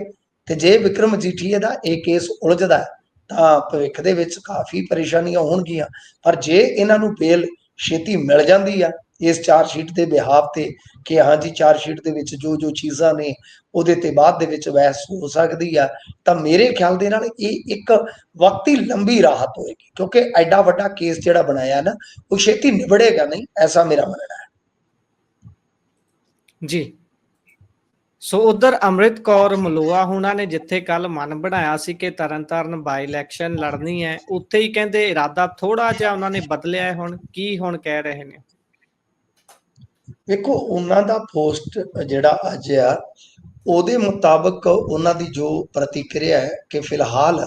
ਤੇ ਜੇ ਵਿਕਰਮ ਜੀਠੀਏ ਦਾ ਇਹ ਕੇਸ ਉਲਝਦਾ ਹੈ, ਤਾਂ ਭਵਿੱਖ ਦੇ ਵਿੱਚ ਕਾਫੀ ਪਰੇਸ਼ਾਨੀਆਂ ਹੋਣਗੀਆਂ। ਪਰ ਜੇ ਇਹਨਾਂ ਨੂੰ ਬੇਲ ਛੇਤੀ ਮਿਲ ਜਾਂਦੀ ਆ, ਇਸ ਚਾਰਜ ਸ਼ੀਟ ਦੇ ਬਿਹਾਫ ਤੇ ਕਿ ਹਾਂਜੀ ਚਾਰਜ ਸ਼ੀਟ ਦੇ ਵਿੱਚ ਜੋ ਜੋ ਚੀਜ਼ਾਂ ਨੇ, ਉਹਦੇ ਤੇ ਬਾਅਦ ਦੇ ਵਿੱਚ ਬਹਿਸ ਹੋ ਸਕਦੀ ਆ, ਤਾਂ ਮੇਰੇ ਖਿਆਲ ਦੇ ਨਾਲ ਇਹ ਇੱਕ ਵਕਤੀ ਲੰਬੀ ਰਾਹਤ ਹੋਏਗੀ। ਕਿਉਂਕਿ ਐਡਾ ਵੱਡਾ ਕੇਸ ਜਿਹੜਾ ਬਣਾਇਆ ਨਾ, ਉਹ ਛੇਤੀ ਨਿਬੜੇਗਾ ਨਹੀਂ, ਐਸਾ ਮੇਰਾ ਮੰਨਣਾ ਹੈ। ਜੀ। ਸੋ ਉਧਰ ਅੰਮ੍ਰਿਤ ਕੌਰ ਮਲੋਆ ਹੁਣਾਂ ਨੇ ਜਿੱਥੇ ਕੱਲ ਮਨ ਬਣਾਇਆ ਸੀ ਕਿ ਤਰਨਤਾਰਨ ਬਾਈ ਇਲੈਕਸ਼ਨ ਲੜਨੀ ਹੈ, ਉੱਥੇ ਹੀ ਕਹਿੰਦੇ ਇਰਾਦਾ ਥੋੜਾ ਜਿਹਾ ਉਹਨਾਂ ਨੇ ਬਦਲਿਆ ਹੈ ਹੁਣ। ਕੀ ਹੁਣ ਕਹਿ ਰਹੇ ਨੇ? ਵੇਖੋ ਉਹਨਾਂ ਦਾ ਪੋਸਟ ਜਿਹੜਾ ਅੱਜ ਆ, ਉਹਦੇ ਮੁਤਾਬਕ ਉਹਨਾਂ ਦੀ ਜੋ ਪ੍ਰਤੀਕਿਰਿਆ ਹੈ ਕਿ ਫਿਲਹਾਲ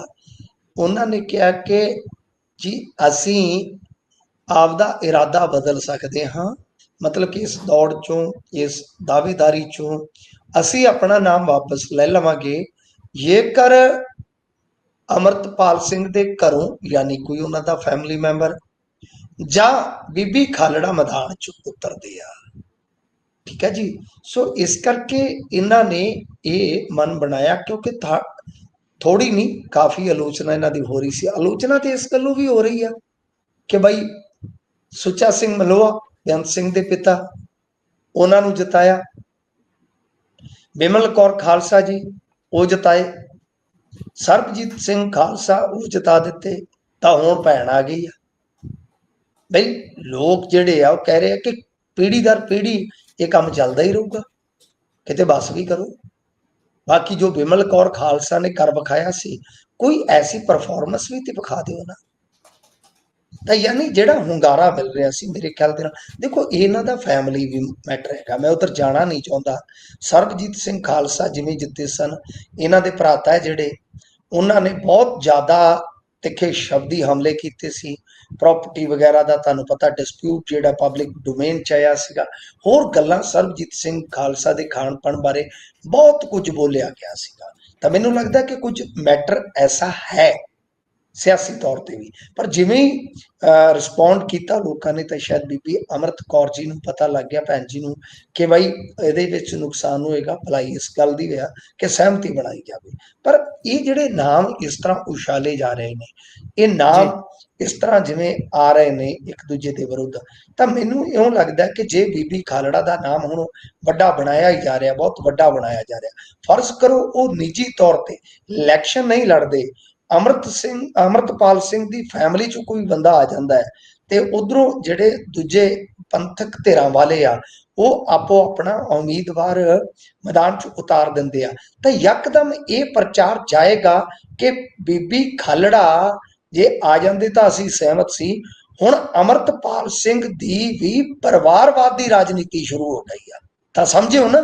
ਉਹਨਾਂ ਨੇ ਕਿਹਾ ਕਿ ਜੀ, ਅਸੀਂ ਆਪਦਾ ਇਰਾਦਾ ਬਦਲ ਸਕਦੇ ਹਾਂ। ਮਤਲਬ ਕਿ ਇਸ ਦੌੜ ਚੋਂ, ਇਸ ਦਾਅਵੇਦਾਰੀ ਚੋਂ ਅਸੀਂ ਆਪਣਾ ਨਾਮ ਵਾਪਸ ਲੈ ਲਵਾਂਗੇ। ਜੇਕਰ ਅਮਰਤਪਾਲ ਸਿੰਘ ਦੇ ਘਰੋਂ, ਯਾਨੀ ਕੋਈ ਉਹਨਾਂ ਦਾ ਫੈਮਿਲੀ ਮੈਂਬਰ ਜਾਂ ਬੀਬੀ ਖਾਲੜਾ ਮੈਦਾਨ ਚ ਉਤਰਦੇ ਆ। ਠੀਕ ਹੈ ਜੀ? ਸੋ ਇਸ ਕਰਕੇ ਇਹਨਾਂ ਨੇ ਇਹ ਮਨ ਬਣਾਇਆ ਕਿਉਂਕਿ ਥੋੜੀ ਨਹੀਂ, ਕਾਫੀ ਆਲੋਚਨਾ ਇਹਨਾਂ ਦੀ ਹੋ ਰਹੀ ਸੀ। ਆਲੋਚਨਾ ਤੇ ਇਸ ਗੱਲੋਂ ਵੀ ਹੋ ਰਹੀ ਆ ਕਿ ਭਾਈ ਸੁੱਚਾ ਸਿੰਘ ਮਲੋਆ, ਬੇਅੰਤ ਸਿੰਘ ਦੇ ਪਿਤਾ, ਉਹਨਾਂ ਨੂੰ ਜਿਤਾਇਆ। ਬਿਮਲ ਕੌਰ ਖਾਲਸਾ ਜੀ, ਉਹ ਜਤਾਏ। ਸਰਬਜੀਤ ਸਿੰਘ ਖਾਲਸਾ ਉਹ ਜਤਾ ਦਿੱਤੇ, ਤਾਂ ਹੁਣ ਭੈਣ ਆ ਗਈ ਆ। ਬਈ ਲੋਕ ਜਿਹੜੇ ਆ, ਉਹ ਕਹਿ ਰਹੇ ਆ ਕਿ ਪੀੜੀ ਦਰ ਪੀੜੀ ਇਹ ਕੰਮ ਚੱਲਦਾ ਹੀ ਰਹੂਗਾ। ਕਿਤੇ ਬਸ ਵੀ ਕਰੋ। ਬਾਕੀ ਜੋ ਬਿਮਲ ਕੌਰ ਖਾਲਸਾ ਨੇ ਕਰ ਵਿਖਾਇਆ ਸੀ, ਕੋਈ ਐਸੀ ਪਰਫਾਰਮੈਂਸ ਵੀ ਤੇ ਵਿਖਾ ਦਿਓ ਨਾ। ਤਾਂ ਯਾਨੀ ਜਿਹੜਾ ਹੁੰਗਾਰਾ ਮਿਲ ਰਿਹਾ ਸੀ ਮੇਰੇ ਖਿਆਲ ਦੇ ਨਾਲ, ਦੇਖੋ ਇਹਨਾਂ ਦਾ ਫੈਮਿਲੀ ਵੀ ਮੈਟਰ ਹੈਗਾ, ਮੈਂ ਉਧਰ ਜਾਣਾ ਨਹੀਂ ਚਾਹੁੰਦਾ। ਸਰਬਜੀਤ ਸਿੰਘ ਖਾਲਸਾ ਜਿਵੇਂ ਜਿੱਤੇ ਸਨ, ਇਹਨਾਂ ਦੇ ਭਰਾਤਾ ਜਿਹੜੇ, ਉਹਨਾਂ ਨੇ ਬਹੁਤ ਜ਼ਿਆਦਾ ਤਿੱਖੇ ਸ਼ਬਦੀ ਹਮਲੇ ਕੀਤੇ ਸੀ। ਪ੍ਰਾਪਰਟੀ ਵਗੈਰਾ ਦਾ ਤੁਹਾਨੂੰ ਪਤਾ ਡਿਸਪਿਊਟ ਜਿਹੜਾ ਪਬਲਿਕ ਡੋਮੇਨ ਚ ਆਇਆ ਸੀਗਾ। ਹੋਰ ਗੱਲਾਂ ਸਰਬਜੀਤ ਸਿੰਘ ਖਾਲਸਾ ਦੇ ਖਾਣ ਪਣ ਬਾਰੇ ਬਹੁਤ ਕੁਝ ਬੋਲਿਆ ਗਿਆ ਸੀਗਾ। ਤਾਂ ਮੈਨੂੰ ਲੱਗਦਾ ਕਿ ਕੁਝ ਮੈਟਰ ਐਸਾ ਹੈ। ਸਿਆਸੀ ਤੌਰ ਤੇ ਵੀ। ਪਰ ਜਿਵੇਂ ਹੀ ਰਿਸਪੌਂਡ ਕੀਤਾ ਲੋਕਾਂ ਨੇ ਤਾਂ ਸ਼ਾਇਦ ਬੀਬੀ ਅਮਰਤ ਕੌਰ ਜੀ ਨੂੰ ਪਤਾ ਲੱਗ ਗਿਆ ਭੈਣ ਜੀ ਨੂੰ ਕਿ ਭਾਈ ਇਹਦੇ ਵਿੱਚ ਨੁਕਸਾਨ ਹੋਏਗਾ ਭਲਾਈ ਇਸ ਗੱਲ ਦੀ ਹੋਇਆ ਕਿ ਸਹਿਮਤੀ ਬਣਾਈ ਜਾਵੇ। ਪਰ ਇਹ ਜਿਹੜੇ ਨਾਮ ਇਸ ਤਰ੍ਹਾਂ ਉਛਾਲੇ ਜਾ ਰਹੇ ਨੇ ਇਹ ਨਾਮ ਇਸ ਤਰ੍ਹਾਂ ਜਿਵੇਂ ਆ ਰਹੇ ਨੇ ਇੱਕ ਦੂਜੇ ਦੇ ਵਿਰੁੱਧ ਤਾਂ ਮੈਨੂੰ ਇਉਂ ਲੱਗਦਾ ਕਿ ਜੇ ਬੀਬੀ ਖਾਲੜਾ ਦਾ ਨਾਮ ਹੁਣ ਵੱਡਾ ਬਣਾਇਆ ਹੀ ਜਾ ਰਿਹਾ ਬਹੁਤ ਵੱਡਾ ਬਣਾਇਆ ਜਾ ਰਿਹਾ ਫਰਜ਼ ਕਰੋ ਉਹ ਨਿੱਜੀ ਤੌਰ ਤੇ ਇਲੈਕਸ਼ਨ ਨਹੀਂ ਲੜਦੇ ਅਮਰਤ ਸਿੰਘ, ਅਮਰਤਪਾਲ ਸਿੰਘ ਦੀ ਫੈਮਿਲੀ ਚੋਂ ਕੋਈ ਬੰਦਾ ਆ ਜਾਂਦਾ ਹੈ ਤੇ ਉਧਰੋਂ ਜਿਹੜੇ ਦੂਜੇ ਪੰਥਕ ਧਿਰਾਂ ਵਾਲੇ ਆ, ਉਹ ਆਪੋ ਆਪਣਾ ਉਮੀਦਵਾਰ ਮੈਦਾਨ 'ਚ ਉਤਾਰ ਦਿੰਦੇ ਆ। ਤਾਂ ਯਕਦਮ ਇਹ ਪ੍ਰਚਾਰ ਜਾਏਗਾ ਕਿ ਬੀਬੀ ਖਾਲੜਾ ਜੇ ਆ ਜਾਂਦੇ ਤਾਂ ਅਸੀਂ ਸਹਿਮਤ ਸੀ। ਹੁਣ ਅਮਰਤਪਾਲ ਸਿੰਘ ਦੀ ਵੀ ਪਰਿਵਾਰਵਾਦ ਦੀ ਰਾਜਨੀਤੀ ਸ਼ੁਰੂ ਹੋ ਗਈ ਆ। ਤਾਂ ਸਮਝਿਓ ਨਾ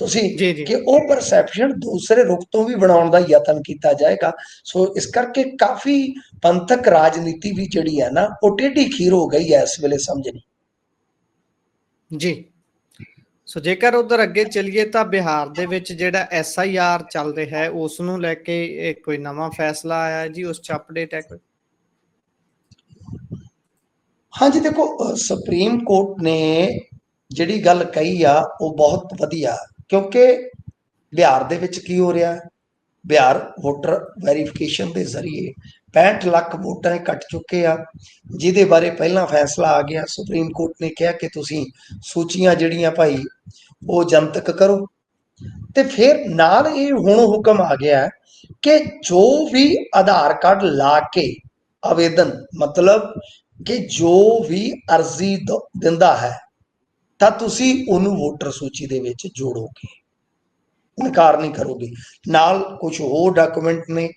ਤੁਸੀਂ ਕਿ ਉਹ ਪਰਸੈਪਸ਼ਨ ਦੂਸਰੇ ਰੁਖ ਤੋਂ ਵੀ ਬਣਾਉਣ ਦਾ ਯਤਨ ਕੀਤਾ ਜਾਏਗਾ। ਸੋ ਇਸ ਕਰਕੇ ਕਾਫੀ ਪੰਥਕ ਰਾਜਨੀਤੀ ਵੀ ਜਿਹੜੀ ਹੈ ਨਾ ਉਹ ਟੇਢੀ ਖੀਰ ਹੋ ਗਈ ਹੈ ਇਸ ਵੇਲੇ ਸਮਝਣੀ। ਜੀ। ਸੋ ਜੇਕਰ ਉਧਰ ਅੱਗੇ ਚੱਲੀਏ ਤਾਂ ਬਿਹਾਰ ਦੇ ਵਿੱਚ ਜਿਹੜਾ ਐਸ ਆਈ ਆਰ ਚੱਲ ਰਿਹਾ ਹੈ ਉਸ ਨੂੰ ਲੈ ਕੇ ਕੋਈ ਨਵਾਂ ਫੈਸਲਾ ਆਇਆ ਜੀ ਉਸ ਚ ਅਪਡੇਟ ਹੈ ਕੋਈ? ਹਾਂਜੀ ਦੇਖੋ ਸੁਪਰੀਮ ਕੋਰਟ ਨੇ ਜਿਹੜੀ ਗੱਲ ਕਹੀ ਆ ਉਹ ਬਹੁਤ ਵਧੀਆ ਕਿਉਂਕਿ ਬਿਹਾਰ ਦੇ ਵਿੱਚ ਕੀ ਹੋ ਰਿਹਾ ਬਿਹਾਰ ਵੋਟਰ ਵੈਰੀਫਿਕੇਸ਼ਨ ਦੇ ਜ਼ਰੀਏ 65 ਲੱਖ ਵੋਟਾਂ ਕੱਟ ਚੁੱਕੇ ਆ। ਜਿਹਦੇ ਬਾਰੇ ਪਹਿਲਾਂ ਫੈਸਲਾ ਆ ਗਿਆ, ਸੁਪਰੀਮ ਕੋਰਟ ਨੇ ਕਿਹਾ ਕਿ ਤੁਸੀਂ ਸੂਚੀਆਂ ਜਿਹੜੀਆਂ ਭਾਈ, ਉਹ ਜਨਤਕ ਕਰੋ। ਤੇ ਫਿਰ ਨਾਲ ਇਹ ਹੁਣ ਹੁਕਮ ਆ ਗਿਆ ਕਿ ਜੋ ਵੀ ਆਧਾਰ ਕਾਰਡ ਲਾ ਕੇ ਆਵੇਦਨ, ਮਤਲਬ ਕਿ ਜੋ ਵੀ ਅਰਜ਼ੀ ਦ- ਦਿੰਦਾ ਹੈ ਤਾਂ ਤੁਸੀਂ ਉਹਨੂੰ ਵੋਟਰ ਸੂਚੀ ਦੇ ਵਿੱਚ ਜੋੜੋਗੇ। ਇਨਕਾਰ ਨਹੀਂ ਕਰੋਗੇ। ਨਾਲ ਕੁਝ ਹੋਰ ਡਾਕੂਮੈਂਟ ਨੇ,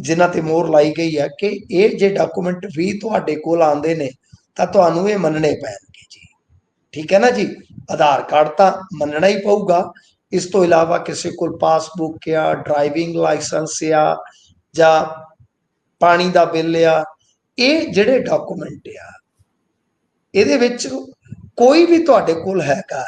ਜਿਨ੍ਹਾਂ ਤੇ ਮੋਹਰ ਲਾਈ ਗਈ ਹੈ ਕਿ ਇਹ ਜੇ ਡਾਕੂਮੈਂਟ ਵੀ ਤੁਹਾਡੇ ਕੋਲ ਆਉਂਦੇ ਨੇ, ਤਾਂ ਤੁਹਾਨੂੰ ਇਹ ਮੰਨਣੇ ਪੈਣਗੇ ਜੀ। ਠੀਕ ਹੈ ਨਾ ਜੀ? ਆਧਾਰ ਕਾਰਡ ਤਾਂ ਮੰਨਣਾ ਹੀ ਪਊਗਾ। ਇਸ ਤੋਂ ਇਲਾਵਾ ਕਿਸੇ ਕੋਲ ਪਾਸਬੁੱਕ ਆ, ਡਰਾਈਵਿੰਗ ਲਾਇਸੈਂਸ ਆ, ਜਾਂ ਪਾਣੀ ਦਾ ਬਿੱਲ ਆ, ਇਹ ਜਿਹੜੇ ਡਾਕੂਮੈਂਟ ਆ, ਇਹਦੇ ਵਿੱਚ ਕੋਈ ਵੀ ਤੁਹਾਡੇ ਕੋਲ ਹੈਗਾ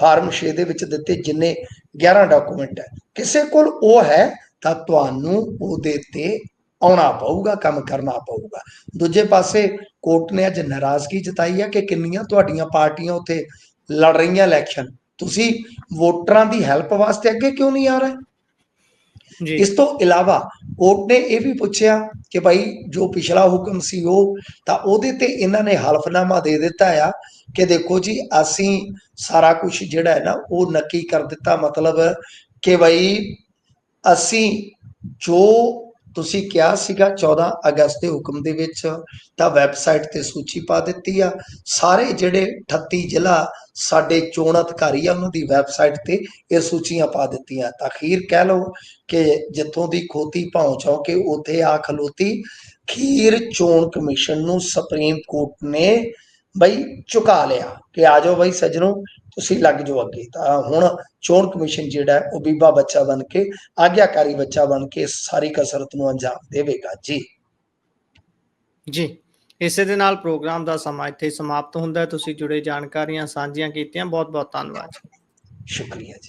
ਫਾਰਮ 6 ਦੇ ਵਿੱਚ ਦਿੱਤੇ ਜਿੰਨੇ 11 ਡਾਕੂਮੈਂਟ ਹੈ ਕਿਸੇ ਕੋਲ ਉਹ ਹੈ ਤਾਂ ਤੁਹਾਨੂੰ ਉਹਦੇ ਤੇ ਆਉਣਾ ਪਊਗਾ ਕੰਮ ਕਰਨਾ ਪਊਗਾ। ਦੂਜੇ ਪਾਸੇ ਕੋਰਟ ਨੇ ਅੱਜ ਨਾਰਾਜ਼ਗੀ ਜਤਾਈ ਹੈ ਕਿ ਕਿੰਨੀਆਂ ਤੁਹਾਡੀਆਂ ਪਾਰਟੀਆਂ ਉੱਥੇ ਲੜ ਰਹੀਆਂ ਇਲੈਕਸ਼ਨ ਤੁਸੀਂ ਵੋਟਰਾਂ ਦੀ ਹੈਲਪ ਵਾਸਤੇ ਅੱਗੇ ਕਿਉਂ ਨਹੀਂ ਆ ਰਹੇ? ਜੀ। ਇਸ ਤੋਂ ਇਲਾਵਾ ਕੋਰਟ ਨੇ ਇਹ ਵੀ ਪੁੱਛਿਆ ਕਿ ਭਾਈ ਜੋ ਪਿਛਲਾ ਹੁਕਮ ਸੀ ਉਹ, ਤਾਂ ਉਹਦੇ ਤੇ ਇਹਨਾਂ ਨੇ ਹਲਫਨਾਮਾ ਦੇ ਦਿੱਤਾ ਆ ਕਿ ਦੇਖੋ ਜੀ, ਅਸੀਂ ਸਾਰਾ ਕੁਝ ਜਿਹੜਾ ਹੈ ਨਾ, ਉਹ ਨੱਕੀ ਕਰ ਦਿੱਤਾ। ਮਤਲਬ ਕਿ ਭਾਈ ਅਸੀਂ ਜੋ ਤੁਸੀਂ ਕਿਹਾ ਸੀਗਾ 14 ਅਗਸਤ ਦੇ ਹੁਕਮ ਦੇ ਵਿੱਚ ਤਾਂ ਵੈਬਸਾਈਟ ਤੇ ਸੂਚੀ ਪਾ ਦਿੱਤੀ ਆ। ਸਾਰੇ ਜਿਹੜੇ 38 ਜ਼ਿਲ੍ਹਾ ਸਾਡੇ ਚੋਣ ਅਧਿਕਾਰੀ ਆ, ਉਹਨਾਂ ਦੀ ਵੈਬਸਾਈਟ ਤੇ ਇਹ ਸੂਚੀਆਂ ਪਾ ਦਿੱਤੀਆਂ। ਤਾਂ ਅਖੀਰ ਕਹਿ ਲਓ ਕਿ ਜਿੱਥੋਂ ਦੀ ਖੋਤੀ ਪਹੁੰਚ ਹੋ ਕੇ ਉੱਥੇ ਆ ਖਲੋਤੀ। ਖੀਰ ਚੋਣ ਕਮਿਸ਼ਨ ਨੂੰ ਸੁਪਰੀਮ ਕੋਰਟ ਨੇ ਬਈ ਚੁਕਾ ਲਿਆ ਕਿ ਆ ਜਾਓ ਬਈ ਸੱਜਣੋ ਤੁਸੀਂ ਲੱਗ ਜਾਓ ਅੱਗੇ। ਤਾਂ ਹੁਣ ਚੋਣ ਕਮਿਸ਼ਨ ਜਿਹੜਾ ਉਹ ਬੀਬਾ ਬੱਚਾ ਬਣ ਕੇ ਆਗਿਆਕਾਰੀ ਬੱਚਾ ਬਣ ਕੇ ਸਾਰੀ ਕਸਰਤ ਨੂੰ ਅੰਜਾਮ ਦੇਵੇਗਾ। ਜੀ। ਜੀ। ਇਸੇ ਦੇ ਨਾਲ ਪ੍ਰੋਗਰਾਮ ਦਾ ਸਮਾਂ ਇੱਥੇ ਸਮਾਪਤ ਹੁੰਦਾ ਹੈ। ਤੁਸੀਂ ਜੁੜੇ ਜਾਣਕਾਰੀਆਂ ਸਾਂਝੀਆਂ ਕੀਤੀਆਂ। ਬਹੁਤ ਬਹੁਤ ਧੰਨਵਾਦ। ਸ਼ੁਕਰੀਆ ਜੀ।